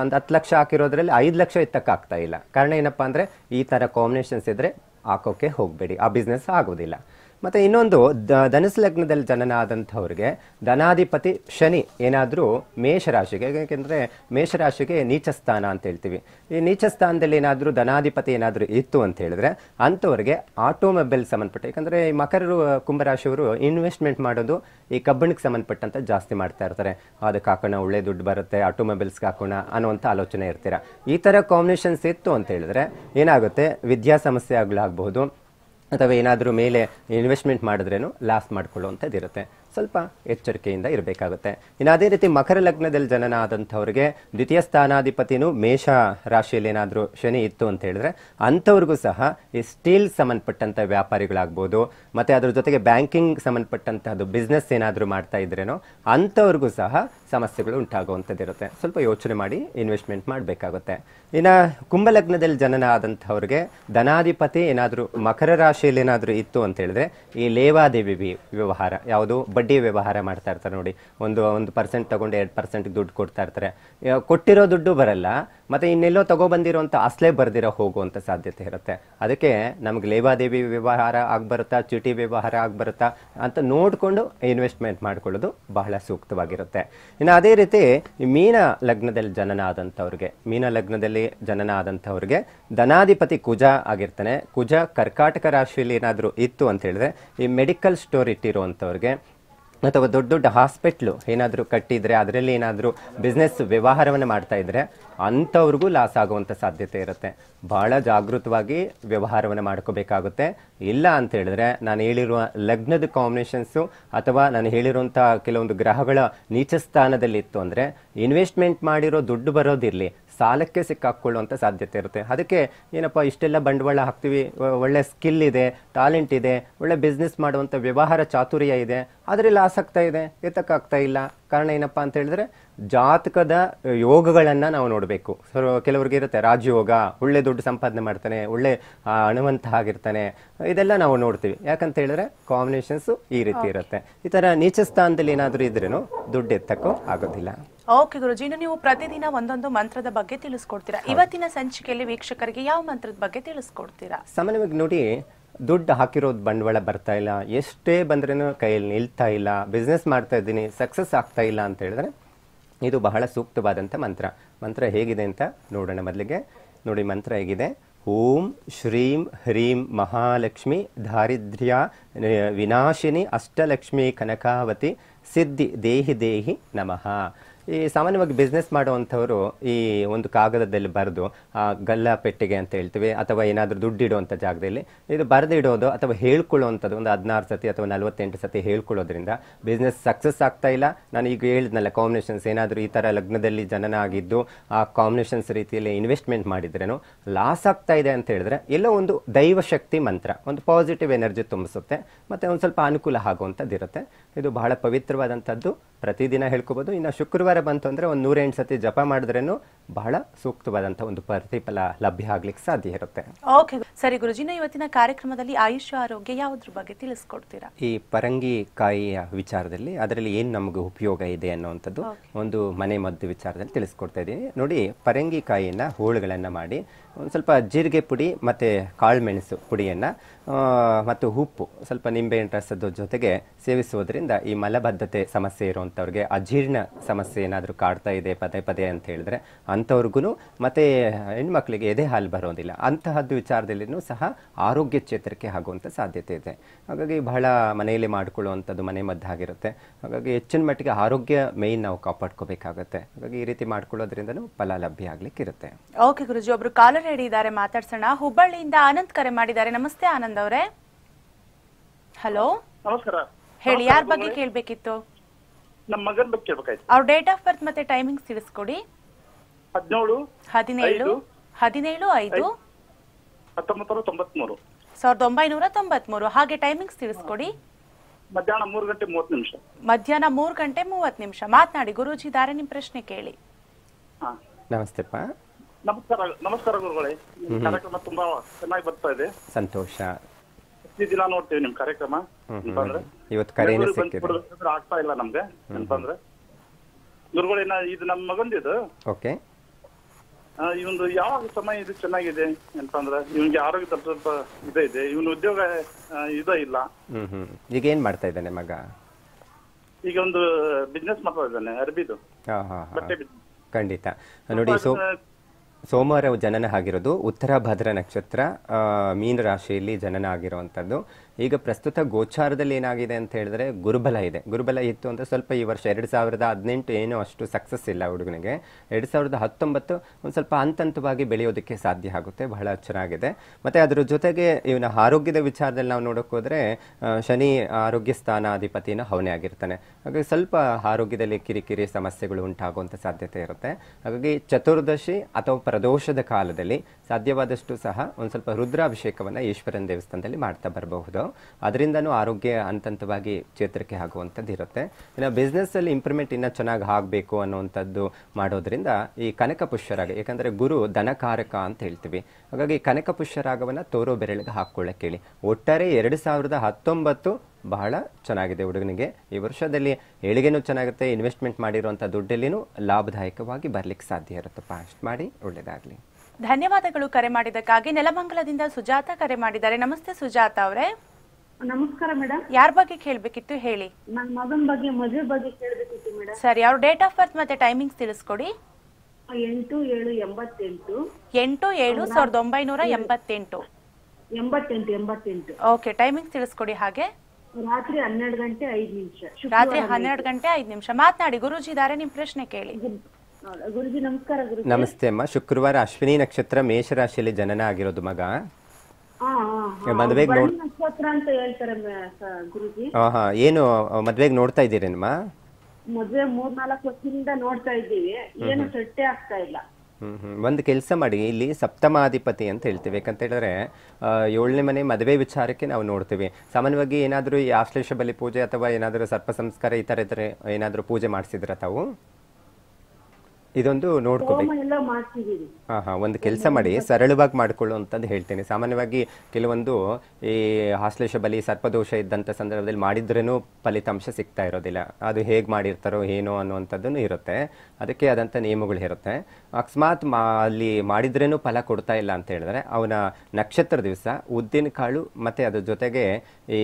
S1: ಒಂದು ಹತ್ತು ಲಕ್ಷ ಹಾಕಿರೋದ್ರಲ್ಲಿ ಐದು ಲಕ್ಷ ಎತ್ತಕ್ಕಾಗ್ತಾ ಇಲ್ಲ. ಕಾರಣ ಏನಪ್ಪ ಅಂದರೆ ಈ ಥರ ಕಾಂಬಿನೇಷನ್ಸ್ ಇದ್ದರೆ ಹಾಕೋಕ್ಕೆ ಹೋಗಬೇಡಿ. ಆ ಬಿಸ್ನೆಸ್ ಆಗೋದಿಲ್ಲ. ಮತ್ತು ಇನ್ನೊಂದು, ದ, ಧನುಸು ಲಗ್ನದಲ್ಲಿ ಜನನ ಆದಂಥವ್ರಿಗೆ ಧನಾಧಿಪತಿ ಶನಿ ಏನಾದರೂ ಮೇಷರಾಶಿಗೆ ಯಾಕೆಂದರೆ ಮೇಷರಾಶಿಗೆ ನೀಚ ಸ್ಥಾನ ಅಂತ ಹೇಳ್ತೀವಿ. ಈ ನೀಚ ಸ್ಥಾನದಲ್ಲಿ ಏನಾದರೂ ಧನಾಧಿಪತಿ ಏನಾದರೂ ಇತ್ತು ಅಂತ ಹೇಳಿದ್ರೆ ಅಂಥವ್ರಿಗೆ ಆಟೋಮೊಬೈಲ್ ಸಂಬಂಧಪಟ್ಟ ಯಾಕಂದರೆ ಈ ಮಕರರು, ಕುಂಭರಾಶಿಯವರು ಇನ್ವೆಸ್ಟ್ಮೆಂಟ್ ಮಾಡೋದು ಈ ಕಬ್ಬಿಣಕ್ಕೆ ಸಂಬಂಧಪಟ್ಟಂತ ಜಾಸ್ತಿ ಮಾಡ್ತಾ ಇರ್ತಾರೆ. ಅದಕ್ಕೆ ಹಾಕೋಣ, ಒಳ್ಳೆ ದುಡ್ಡು ಬರುತ್ತೆ, ಆಟೋಮೊಬೈಲ್ಸ್ಗೆ ಹಾಕೋಣ ಅನ್ನುವಂಥ ಆಲೋಚನೆ ಇರ್ತೀರ. ಈ ಥರ ಕಾಂಬಿನೇಷನ್ಸ್ ಇತ್ತು ಅಂತ ಹೇಳಿದ್ರೆ ಏನಾಗುತ್ತೆ, ವಿದ್ಯಾ ಸಮಸ್ಯೆ ಆಗ್ಲಾಗಬಹುದು ಅಥವಾ ಏನಾದರೂ ಮೇಲೆ ಇನ್ವೆಸ್ಟ್ಮೆಂಟ್ ಮಾಡಿದ್ರೇನು ಲಾಸ್ ಮಾಡ್ಕೊಳ್ಳುವಂಥದ್ದು ಇರುತ್ತೆ ಸ್ವಲ್ಪ ಎಚ್ಚರಿಕೆಯಿಂದ ಇರಬೇಕಾಗುತ್ತೆ. ಇನ್ನು ಅದೇ ರೀತಿ ಮಕರ ಲಗ್ನದಲ್ಲಿ ಜನನ ಆದಂಥವ್ರಿಗೆ ದ್ವಿತೀಯ ಸ್ಥಾನಾಧಿಪತಿನೂ ಮೇಷ ರಾಶಿಯಲ್ಲಿ ಏನಾದರೂ ಶನಿ ಇತ್ತು ಅಂತ ಹೇಳಿದ್ರೆ ಅಂಥವ್ರಿಗೂ ಸಹ ಈ ಸ್ಟೀಲ್ ಸಂಬಂಧಪಟ್ಟಂಥ ವ್ಯಾಪಾರಿಗಳಾಗ್ಬೋದು, ಮತ್ತು ಅದ್ರ ಜೊತೆಗೆ ಬ್ಯಾಂಕಿಂಗ್ ಸಂಬಂಧಪಟ್ಟಂತಹದ್ದು ಬಿಸ್ನೆಸ್ ಏನಾದರೂ ಮಾಡ್ತಾ ಇದ್ರೇನೋ ಅಂಥವ್ರಿಗೂ ಸಹ ಸಮಸ್ಯೆಗಳು ಉಂಟಾಗುವಂಥದ್ದಿರುತ್ತೆ. ಸ್ವಲ್ಪ ಯೋಚನೆ ಮಾಡಿ ಇನ್ವೆಸ್ಟ್ಮೆಂಟ್ ಮಾಡಬೇಕಾಗುತ್ತೆ. ಇನ್ನು ಕುಂಭಲಗ್ನದಲ್ಲಿ ಜನನ ಆದಂಥವ್ರಿಗೆ ಧನಾಧಿಪತಿ ಏನಾದರೂ ಮಕರ ರಾಶಿಯಲ್ಲಿ ಏನಾದರೂ ಇತ್ತು ಅಂತ ಹೇಳಿದ್ರೆ ಈ ಲೇವಾದೇವಿ ವ್ಯವಹಾರ, ಯಾವುದು ಬಡ್ಡಿ ವ್ಯವಹಾರ ಮಾಡ್ತಾ ಇರ್ತಾರೆ ನೋಡಿ. ಒಂದು ಒಂದು ಪರ್ಸೆಂಟ್ ತಗೊಂಡು ಎರಡು ಪರ್ಸೆಂಟ್ ದುಡ್ಡು ಕೊಡ್ತಾ ಇರ್ತಾರೆ. ಕೊಟ್ಟಿರೋ ದುಡ್ಡು ಬರಲ್ಲ, ಮತ್ತು ಇನ್ನೆಲ್ಲೋ ತೊಗೊಬಂದಿರೋಂಥ ಅಸಲೇ ಬರ್ದಿರೋ ಹೋಗುವಂಥ ಸಾಧ್ಯತೆ ಇರುತ್ತೆ. ಅದಕ್ಕೆ ನಮ್ಗೆ ಲೇವಾದೇವಿ ವ್ಯವಹಾರ ಆಗ್ಬರುತ್ತಾ, ಚೀಟಿ ವ್ಯವಹಾರ ಆಗ್ಬರುತ್ತಾ ಅಂತ ನೋಡಿಕೊಂಡು ಇನ್ವೆಸ್ಟ್ಮೆಂಟ್ ಮಾಡ್ಕೊಳ್ಳೋದು ಬಹಳ ಸೂಕ್ತವಾಗಿರುತ್ತೆ. ಇನ್ನು ಅದೇ ರೀತಿ ಮೀನ ಲಗ್ನದಲ್ಲಿ ಜನನ ಆದಂಥವ್ರಿಗೆ ಮೀನ ಲಗ್ನದಲ್ಲಿ ಜನನ ಆದಂಥವ್ರಿಗೆ ಧನಾಧಿಪತಿ ಕುಜ ಆಗಿರ್ತಾನೆ. ಕುಜ ಕರ್ಕಾಟಕ ರಾಶಿಯಲ್ಲಿ ಏನಾದರೂ ಇತ್ತು ಅಂತ ಹೇಳಿದ್ರೆ ಈ ಮೆಡಿಕಲ್ ಸ್ಟೋರ್ ಇಟ್ಟಿರುವಂಥವ್ರಿಗೆ ಅಥವಾ ದೊಡ್ಡ ದೊಡ್ಡ ಹಾಸ್ಪಿಟ್ಲು ಏನಾದರೂ ಕಟ್ಟಿದರೆ ಅದರಲ್ಲಿ ಏನಾದರೂ ಬಿಸ್ನೆಸ್ ವ್ಯವಹಾರವನ್ನು ಮಾಡ್ತಾ ಇದ್ದರೆ ಅಂಥವ್ರಿಗೂ ಲಾಸ್ ಆಗುವಂಥ ಸಾಧ್ಯತೆ ಇರುತ್ತೆ. ಭಾಳ ಜಾಗೃತವಾಗಿ ವ್ಯವಹಾರವನ್ನು ಮಾಡ್ಕೋಬೇಕಾಗುತ್ತೆ. ಇಲ್ಲ ಅಂತ ಹೇಳಿದ್ರೆ ನಾನು ಹೇಳಿರುವ ಲಗ್ನದ ಕಾಂಬಿನೇಷನ್ಸು ಅಥವಾ ನಾನು ಹೇಳಿರುವಂಥ ಕೆಲವೊಂದು ಗ್ರಹಗಳ ನೀಚ ಸ್ಥಾನದಲ್ಲಿ ಇತ್ತು ಅಂದರೆ ಇನ್ವೆಸ್ಟ್ಮೆಂಟ್ ಮಾಡಿರೋ ದುಡ್ಡು ಬರೋದಿರಲಿ. ಸಾಲಕ್ಕೆ ಸಿಕ್ಕಾಕೊಳ್ಳುವಂಥ ಸಾಧ್ಯತೆ ಇರುತ್ತೆ. ಅದಕ್ಕೆ ಏನಪ್ಪ ಇಷ್ಟೆಲ್ಲ ಬಂಡವಾಳ ಹಾಕ್ತೀವಿ ಒಳ್ಳೆ ಸ್ಕಿಲ್ ಇದೆ ಟ್ಯಾಲೆಂಟ್ ಇದೆ ಒಳ್ಳೆ ಬಿಸ್ನೆಸ್ ಮಾಡುವಂಥ ವ್ಯವಹಾರ ಚಾತುರ್ಯ ಇದೆ ಅದರಲ್ಲಿ ಆಸಕ್ತ ಇದೆ ಎತ್ತಕ್ಕಾಗ್ತಾ ಇಲ್ಲ. ಕಾರಣ ಏನಪ್ಪ ಅಂತ ಹೇಳಿದ್ರೆ ಜಾತಕದ ಯೋಗಗಳನ್ನು ನಾವು ನೋಡಬೇಕು. ಸೊ ಕೆಲವ್ರಿಗೆ ಇರುತ್ತೆ ರಾಜಯೋಗ ಒಳ್ಳೆ ದುಡ್ಡು ಸಂಪಾದನೆ ಮಾಡ್ತಾನೆ ಒಳ್ಳೆ ಹಣವಂತ ಆಗಿರ್ತಾನೆ ಇದೆಲ್ಲ ನಾವು ನೋಡ್ತೀವಿ. ಯಾಕಂತ ಹೇಳಿದ್ರೆ ಕಾಂಬಿನೇಷನ್ಸು ಈ ರೀತಿ ಇರುತ್ತೆ. ಈ ಥರ ನೀಚ ಸ್ಥಾನದಲ್ಲಿ ಏನಾದರೂ ಇದ್ರೂ ದುಡ್ಡು ಎತ್ತಕ್ಕೂ ಆಗೋದಿಲ್ಲ.
S2: ಓಕೆ ಗುರುಜಿ ಇನ್ನು ನೀವು ಪ್ರತಿದಿನ ಒಂದೊಂದು ಮಂತ್ರದ ಬಗ್ಗೆ ತಿಳಿಸ್ಕೊಡ್ತೀರಾ? ಇವತ್ತಿನ ಸಂಚಿಕೆಯಲ್ಲಿ ವೀಕ್ಷಕರಿಗೆ ಯಾವ ಮಂತ್ರದ ಬಗ್ಗೆ ತಿಳಿಸ್ಕೊಡ್ತೀರಾ?
S1: ಸಾಮಾನ್ಯವಾಗಿ ನೋಡಿ ದುಡ್ಡು ಹಾಕಿರೋದು ಬಂಡವಾಳ ಬರ್ತಾ ಇಲ್ಲ ಎಷ್ಟೇ ಬಂದ್ರೂ ಕೈಯಲ್ಲಿ ನಿಲ್ತಾ ಇಲ್ಲ ಬಿಸ್ನೆಸ್ ಮಾಡ್ತಾ ಇದ್ದೀನಿ ಸಕ್ಸಸ್ ಆಗ್ತಾ ಇಲ್ಲ ಅಂತ ಹೇಳಿದ್ರೆ ಇದು ಬಹಳ ಸೂಕ್ತವಾದಂಥ ಮಂತ್ರ. ಮಂತ್ರ ಹೇಗಿದೆ ಅಂತ ನೋಡೋಣ ಮೊದಲಿಗೆ. ನೋಡಿ ಮಂತ್ರ ಹೇಗಿದೆ ಓಂ ಶ್ರೀಂ ಹ್ರೀಂ ಮಹಾಲಕ್ಷ್ಮಿ ದಾರಿದ್ರ್ಯ ವಿನಾಶಿನಿ ಅಷ್ಟಲಕ್ಷ್ಮಿ ಕನಕಾವತಿ ಸಿದ್ಧಿ ದೇಹಿ ದೇಹಿ ನಮಃ. ಈ ಸಾಮಾನ್ಯವಾಗಿ ಬಿಸ್ನೆಸ್ ಮಾಡುವಂಥವರು ಈ ಒಂದು ಕಾಗದದಲ್ಲಿ ಬರೆದು, ಆ, ಗಲ್ಲ ಪೆಟ್ಟಿಗೆ ಅಂತ ಹೇಳ್ತೀವಿ, ಅಥವಾ ಏನಾದರೂ ದುಡ್ಡು ಇಡುವಂಥ ಜಾಗದಲ್ಲಿ, ಇದು ಬರೆದಿಡೋದು ಅಥವಾ ಹೇಳ್ಕೊಳ್ಳುವಂಥದ್ದು, ಒಂದು ಹದಿನಾರು ಸತಿ ಅಥವಾ ನಲವತ್ತೆಂಟು ಸತಿ ಹೇಳ್ಕೊಳ್ಳೋದ್ರಿಂದ ಬಿಸ್ನೆಸ್ ಸಕ್ಸಸ್ ಆಗ್ತಾ ಇಲ್ಲ. ನಾನು ಈಗ ಹೇಳಿದ್ನಲ್ಲ ಕಾಂಬಿನೇಷನ್ಸ್ ಏನಾದರೂ ಈ ಥರ ಲಗ್ನದಲ್ಲಿ ಜನನ ಆಗಿದ್ದು ಆ ಕಾಂಬಿನೇಷನ್ಸ್ ರೀತಿಯಲ್ಲಿ ಇನ್ವೆಸ್ಟ್ಮೆಂಟ್ ಮಾಡಿದ್ರೇನು ಲಾಸ್ ಆಗ್ತಾ ಇದೆ ಅಂತ ಹೇಳಿದ್ರೆ, ಎಲ್ಲೋ ಒಂದು ದೈವಶಕ್ತಿ ಮಂತ್ರ, ಒಂದು ಪಾಸಿಟಿವ್ ಎನರ್ಜಿ ತುಂಬಿಸುತ್ತೆ, ಮತ್ತು ಒಂದು ಸ್ವಲ್ಪ ಅನುಕೂಲ ಆಗುವಂಥದ್ದು ಇರುತ್ತೆ ಇದು ಬಹಳ ಪವಿತ್ರವಾದಂಥದ್ದು. ಪ್ರತಿದಿನ ಹೇಳ್ಕೋಬೋದು. ಇನ್ನು ಶುಕ್ರವಾರ ಬಂತು ಅಂದರೆ ಒಂದು ನೂರೆಂಟು ಸತಿ ಜಪ ಮಾಡಿದ್ರೇನು ಬಹಳ ಸೂಕ್ತವಾದಂತಹ ಒಂದು ಪ್ರತಿಫಲ ಲಭ್ಯ ಆಗ್ಲಿಕ್ಕೆ ಸಾಧ್ಯ ಇರುತ್ತೆ.
S2: ಓಕೆ ಸರಿ ಗುರುಜಿನ ಇವತ್ತಿನ ಕಾರ್ಯಕ್ರಮದಲ್ಲಿ ಆಯುಷ್ ಆರೋಗ್ಯ ಯಾವುದ್ರ ಬಗ್ಗೆ ತಿಳಿಸ್ಕೊಡ್ತೀರಾ?
S1: ಈ ಪರಂಗಿ ಕಾಯಿಯ ವಿಚಾರದಲ್ಲಿ ಅದರಲ್ಲಿ ಏನು ನಮಗೆ ಉಪಯೋಗ ಇದೆ ಅನ್ನುವಂಥದ್ದು ಒಂದು ಮನೆ ಮದ್ದು ವಿಚಾರದಲ್ಲಿ ತಿಳಿಸ್ಕೊಡ್ತಾ ಇದ್ದೀನಿ. ನೋಡಿ ಪರಂಗಿ ಕಾಯಿಯನ್ನ ಹೋಳುಗಳನ್ನು ಮಾಡಿ ಒಂದು ಸ್ವಲ್ಪ ಜೀರಿಗೆ ಪುಡಿ ಮತ್ತು ಕಾಳುಮೆಣಸು ಪುಡಿಯನ್ನು ಮತ್ತು ಉಪ್ಪು ಸ್ವಲ್ಪ ನಿಂಬೆಹಣ್ಣು ರಸದ ಜೊತೆಗೆ ಸೇವಿಸುವುದರಿಂದ ಈ ಮಲಬದ್ಧತೆ ಸಮಸ್ಯೆ ಇರುವಂಥವ್ರಿಗೆ ಅಜೀರ್ಣ ಸಮಸ್ಯೆ ಏನಾದರೂ ಕಾಡ್ತಾ ಇದೆ ಪದೇ ಪದೇ ಅಂತ ಹೇಳಿದ್ರೆ ಅಂಥವ್ರಿಗೂ ಮತ್ತು ಹೆಣ್ಮಕ್ಳಿಗೆ ಎದೆ ಹಾಲು ಬರೋದಿಲ್ಲ. ಅಂತಹದ್ದು ವಿಚಾರದಲ್ಲಿನು ಸಹ ಆರೋಗ್ಯ ಚೇತರಿಕೆ ಆಗುವಂಥ ಸಾಧ್ಯತೆ ಇದೆ. ಹಾಗಾಗಿ ಬಹಳ ಮನೆಯಲ್ಲಿ ಮಾಡಿಕೊಳ್ಳುವಂಥದ್ದು ಮನೆ ಮದ್ದಾಗಿರುತ್ತೆ ಹಾಗಾಗಿ ಹೆಚ್ಚಿನ ಮಟ್ಟಿಗೆ ಆರೋಗ್ಯ ಮೇಯ್ನ್ ನಾವು ಕಾಪಾಡ್ಕೋಬೇಕಾಗುತ್ತೆ. ಹಾಗಾಗಿ ಈ ರೀತಿ ಮಾಡ್ಕೊಳ್ಳೋದ್ರಿಂದನೂ ಫಲ ಲಭ್ಯ ಆಗ್ಲಿಕ್ಕೆ ಇರುತ್ತೆ
S2: ಓಕೆ ಗುರುಜಿ ಒಬ್ರು ಕಾಲರ್ ಇದ್ದಾರೆ ಮಾತಾಡ್ಸೋಣ. ಹುಬ್ಬಳ್ಳಿಯಿಂದ ಆನಂದ್ ಕರೆ ಮಾಡಿದ್ದಾರೆ. ನಮಸ್ತೆ ಆನಂದ್ ಅವರೇ. ಹಲೋ
S3: ನಮಸ್ಕಾರ.
S2: ಹೇಳಿ ಯಾರ ಬಗ್ಗೆ ಕೇಳ್ಬೇಕಿತ್ತು?
S3: ನಮ್ಮ ಮಗನ ಬಗ್ಗೆ ಕೇಳ್ಬೇಕಾಯ್ತು.
S2: ಅವ್ರ ಡೇಟ್ ಆಫ್ ಬರ್ತ್ ಮತ್ತೆ ಟೈಮಿಂಗ್ಸ್ ತಿಳಿಸ್ಕೊಡಿ.
S3: ಹದಿನೇಳು
S2: ಹದಿನೇಳು. ಹದಿನೇಳು ಐದು.
S3: ಹತ್ತೊಂಬತ್ತು ನೂರ ತೊಂಬತ್ಮೂರು.
S2: ಸಾವಿರದ ಒಂಬೈನೂರ ತೊಂಬತ್ಮೂರು. ಹಾಗೆ ಟೈಮಿಂಗ್ಸ್ ತಿಳಿಸ್ಕೊಡಿ.
S3: ಮಧ್ಯಾಹ್ನ ಮೂರು ಗಂಟೆ ಮೂವತ್ತು ನಿಮಿಷ.
S2: ಮಧ್ಯಾಹ್ನ ಮೂರು ಗಂಟೆ ಮೂವತ್ತು ನಿಮಿಷ. ಮಾತನಾಡಿ ಗುರೂಜಿ ದಾರೆ ನಿಮ್ ಪ್ರಶ್ನೆ ಕೇಳಿ.
S3: ಹಾ.
S1: ನಮಸ್ತೆಪ್ಪ.
S3: ನಮಸ್ಕಾರ ನಮಸ್ಕಾರ ಗುರುಗಳೇ. ಕಾರ್ಯಕ್ರಮ ತುಂಬಾ ಚೆನ್ನಾಗಿ ಬರ್ತಾ ಇದೆ.
S1: ಸಂತೋಷ.
S3: ಪ್ರತಿ ದಿನ ನೋಡ್ತೀವಿ ನಿಮ್ ಕಾರ್ಯಕ್ರಮ. ಅಂತಂದ್ರೆ
S1: ಇವತ್ತು
S3: ಕರೆ ಆಗ್ತಾ ಇಲ್ಲ ನಮ್ಗೆ. ಅಂತಂದ್ರೆ ಗುರುಗಳೇನ ಇದು ನಮ್ಮ ಮಗಂದಿದು.
S1: ಓಕೆ.
S3: ಆ, ಯಾವಾಗ ಯಾವ ಸಮಯ ಇದು ಚೆನ್ನಾಗಿದೆ ಅಂತಂದ್ರೆ ಇವನಿಗೆ ಆರೋಗ್ಯ ಸ್ವಲ್ಪ ಇದೆ ಇದೆ. ಇವನ ಉದ್ಯೋಗ ಇದೇ ಇಲ್ಲ.
S1: ಈಗ ಏನ್ ಮಾಡ್ತಾ ಇದ್ದಾನೆ ಮಗ?
S3: ಈಗ ಒಂದು ಬಿಸ್ನೆಸ್ ಮಾಡ್ತಾ ಇದ್ದಾನೆ ಅರ್ಬಿದು.
S1: ಹಾಂ ಹಾಂ ಹಾಂ. ಖಂಡಿತ. ನೋಡಿ ಸೊ ಸೋಮವಾರ ಜನನ ಆಗಿರೋದು ಉತ್ತರ ಭದ್ರ ನಕ್ಷತ್ರ ಮೀನ ರಾಶಿಯಲ್ಲಿ ಜನನ ಆಗಿರುವಂಥದ್ದು. ಈಗ ಪ್ರಸ್ತುತ ಗೋಚಾರದಲ್ಲಿ ಏನಾಗಿದೆ ಅಂತ ಹೇಳಿದ್ರೆ ಗುರುಬಲ ಇದೆ. ಗುರುಬಲ ಇತ್ತು ಅಂತ ಸ್ವಲ್ಪ ಈ ವರ್ಷ ಎರಡು ಸಾವಿರದ ಹದಿನೆಂಟು ಏನೂ ಅಷ್ಟು ಸಕ್ಸಸ್ ಇಲ್ಲ ಹುಡುಗನಿಗೆ. ಎರಡು ಸಾವಿರದ ಹತ್ತೊಂಬತ್ತು ಒಂದು ಸ್ವಲ್ಪ ಹಂತ ಹಂತವಾಗಿ ಬೆಳೆಯೋದಕ್ಕೆ ಸಾಧ್ಯ ಆಗುತ್ತೆ, ಬಹಳ ಚೆನ್ನಾಗಿದೆ. ಮತ್ತು ಅದ್ರ ಜೊತೆಗೆ ಇವನ ಆರೋಗ್ಯದ ವಿಚಾರದಲ್ಲಿ ನಾವು ನೋಡೋಕೆ ಶನಿ ಆರೋಗ್ಯ ಸ್ಥಾನ ಅಧಿಪತಿನ ಅವನೇ ಆಗಿರ್ತಾನೆ. ಹಾಗಾಗಿ ಸ್ವಲ್ಪ ಆರೋಗ್ಯದಲ್ಲಿ ಕಿರಿಕಿರಿ ಸಮಸ್ಯೆಗಳು ಉಂಟಾಗುವಂಥ ಸಾಧ್ಯತೆ ಇರುತ್ತೆ. ಹಾಗಾಗಿ ಚತುರ್ದಶಿ ಅಥವಾ ಪ್ರದೋಷದ ಕಾಲದಲ್ಲಿ ಸಾಧ್ಯವಾದಷ್ಟು ಸಹ ಒಂದು ಸ್ವಲ್ಪ ರುದ್ರಾಭಿಷೇಕವನ್ನು ಈಶ್ವರನ ದೇವಸ್ಥಾನದಲ್ಲಿ ಮಾಡ್ತಾ ಬರಬಹುದು. ಅದರಿಂದನೂ ಆರೋಗ್ಯ ಹಂತ ಹಂತವಾಗಿ ಚೇತರಿಕೆ ಆಗುವಂಥದ್ದು ಇರುತ್ತೆ. ಇನ್ನು ಬಿಸ್ನೆಸ್ಸಲ್ಲಿ ಇಂಪ್ರೂವ್ಮೆಂಟ್ ಇನ್ನೂ ಚೆನ್ನಾಗಿ ಆಗಬೇಕು ಅನ್ನುವಂಥದ್ದು ಮಾಡೋದ್ರಿಂದ ಈ ಕನಕ ಪುಷ್ಯರಾಗ ಯಾಕಂದರೆ ಗುರು ಧನಕಾರಕ ಅಂತ ಹೇಳ್ತೀವಿ. ಹಾಗಾಗಿ ಕನಕ ಪುಷ್ಯರಾಗವನ್ನು ತೋರೋ ಬೆರಳಿಗೆ ಹಾಕ್ಕೊಳ್ಳೋಕೆ ಹೇಳಿ ಒಟ್ಟಾರೆ ಎರಡು ಸಾವಿರದ ಹತ್ತೊಂಬತ್ತು ಬಹಳ ಚೆನ್ನಾಗಿದೆ ಹುಡುಗನಿಗೆ. ಈ ವರ್ಷದಲ್ಲಿ ಏಳಿಗೆನೂ ಚೆನ್ನಾಗುತ್ತೆ ಇನ್ವೆಸ್ಟ್ಮೆಂಟ್ ಮಾಡಿರುವಂಥ ದುಡ್ಡಲ್ಲಿನೂ ಲಾಭದಾಯಕವಾಗಿ ಬರಲಿಕ್ಕೆ ಸಾಧ್ಯ ಇರುತ್ತಪ್ಪ. ಅಷ್ಟು ಮಾಡಿ ಒಳ್ಳೆಯದಾಗಲಿ
S2: ಧನ್ಯವಾದಗಳು ಕರೆ ಮಾಡಿದ್ದಕ್ಕಾಗಿ. ನೆಲಮಂಗಲದಿಂದ ಸುಜಾತ ಕರೆ ಮಾಡಿದ್ದಾರೆ. ನಮಸ್ತೆ ಸುಜಾತ ಅವರೇ.
S4: ನಮಸ್ಕಾರ ಮೇಡಮ್.
S2: ಯಾರ ಬಗ್ಗೆ ಕೇಳಬೇಕಿತ್ತು ಹೇಳಿ.
S4: ನನ್ನ ಮಗನ ಬಗ್ಗೆ ಮದುವೆ ಬಗ್ಗೆ ಕೇಳಬೇಕಿತ್ತು ಮೇಡಮ್.
S2: ಸರಿ ಅವ್ರ ಡೇಟ್ ಆಫ್ ಬರ್ತ್ ಮತ್ತೆ ಟೈಮಿಂಗ್ಸ್ ತಿಳಿಸ್ಕೊಡಿ.
S4: ಎಂಟು ಏಳು ಎಂಬತ್ತೆಂಟು.
S2: ಎಂಟು ಏಳು ಸಾವಿರದ ಒಂಬೈನೂರ ಎಂಬತ್ತೆಂಟು.
S4: ಎಂಬತ್ತೆಂಟು ಎಂಬತ್ತೆಂಟು.
S2: ಓಕೆ ಟೈಮಿಂಗ್ಸ್ ತಿಳಿಸ್ಕೊಡಿ ಹಾಗೆ.
S4: ರಾತ್ರಿ ಹನ್ನೆರಡು ಗಂಟೆ ಐದು ನಿಮಿಷ.
S2: ರಾತ್ರಿ ಹನ್ನೆರಡು ಗಂಟೆ ಐದು ನಿಮಿಷ. ಮಾತನಾಡಿ ಗುರುಜಿ ಇದ್ದಾರೆ ನಿಮ್ಮ ಪ್ರಶ್ನೆ ಕೇಳಿ.
S4: ಗುರುಜಿ ನಮಸ್ಕಾರ ಗುರುಜಿ.
S1: ನಮಸ್ತೆ ಅಮ್ಮ. ಶುಕ್ರವಾರ ಅಶ್ವಿನಿ ನಕ್ಷತ್ರ ಮೇಷರಾಶಿಯಲ್ಲಿ ಜನನ ಆಗಿರೋದು ಮಗ. ಮದುವೆಗೆ ನೋಡ್
S4: ನಕ್ಷತ್ರ ಅಂತ ಹೇಳ್ತಾರೆ ಗುರುಜಿ.
S1: ಹಾಂ ಏನು ಮದ್ವೆಗೆ ನೋಡ್ತಾ ಇದ್ದೀರೇನಮ್ಮ
S4: ಮದ್ವೆ ಮೂರ್ ನಾಲ್ಕು ವರ್ಷದಿಂದ ನೋಡ್ತಾ ಇದ್ದೀವಿ. ಏನು ಸೆಟ್ಟೆ ಆಗ್ತಾ ಇಲ್ಲ.
S1: ಒಂದು ಕೆಲಸ ಮಾಡಿ ಇಲ್ಲಿ ಸಪ್ತಮಾಧಿಪತಿ ಅಂತ ಹೇಳ್ತೀವಿ. ಯಾಕಂತ ಹೇಳಿದ್ರೆ ಏಳನೇ ಮನೆ ಮದುವೆ ವಿಚಾರಕ್ಕೆ ನಾವು ನೋಡ್ತೀವಿ. ಸಾಮಾನ್ಯವಾಗಿ ಏನಾದರೂ ಈ ಆಶ್ಲೇಷ ಬಲಿ ಪೂಜೆ ಅಥವಾ ಏನಾದರೂ ಸರ್ಪ ಸಂಸ್ಕಾರ ಈ ಥರ ಇದ್ರೆ ಏನಾದರೂ ಪೂಜೆ ಮಾಡಿಸಿದ್ರ ತಾವು? ಇದೊಂದು ನೋಡ್ಕೋಬೇಕು. ಹಾ ಹಾ ಒಂದು ಕೆಲಸ ಮಾಡಿ ಸರಳವಾಗಿ ಮಾಡಿಕೊಳ್ಳುವಂಥದ್ದು ಹೇಳ್ತೀನಿ. ಸಾಮಾನ್ಯವಾಗಿ ಕೆಲವೊಂದು ಈ ಆಶ್ಲೇಷ ಬಲಿ ಸರ್ಪದೋಷ ಇದ್ದಂಥ ಸಂದರ್ಭದಲ್ಲಿ ಮಾಡಿದ್ರೂ ಫಲಿತಾಂಶ ಸಿಗ್ತಾ ಇರೋದಿಲ್ಲ. ಅದು ಹೇಗೆ ಮಾಡಿರ್ತಾರೋ ಏನೋ ಅನ್ನುವಂಥದ್ದನ್ನು ಇರುತ್ತೆ. ಅದಕ್ಕೆ ಆದಂಥ ನಿಯಮಗಳು ಇರುತ್ತೆ. ಅಕಸ್ಮಾತ್ ಮಾ ಅಲ್ಲಿ ಮಾಡಿದ್ರೇನು ಫಲ ಕೊಡ್ತಾ ಇಲ್ಲ ಅಂತ ಹೇಳಿದ್ರೆ ಅವನ ನಕ್ಷತ್ರ ದಿವಸ ಉದ್ದಿನ ಕಾಳು ಮತ್ತು ಅದ್ರ ಜೊತೆಗೆ ಈ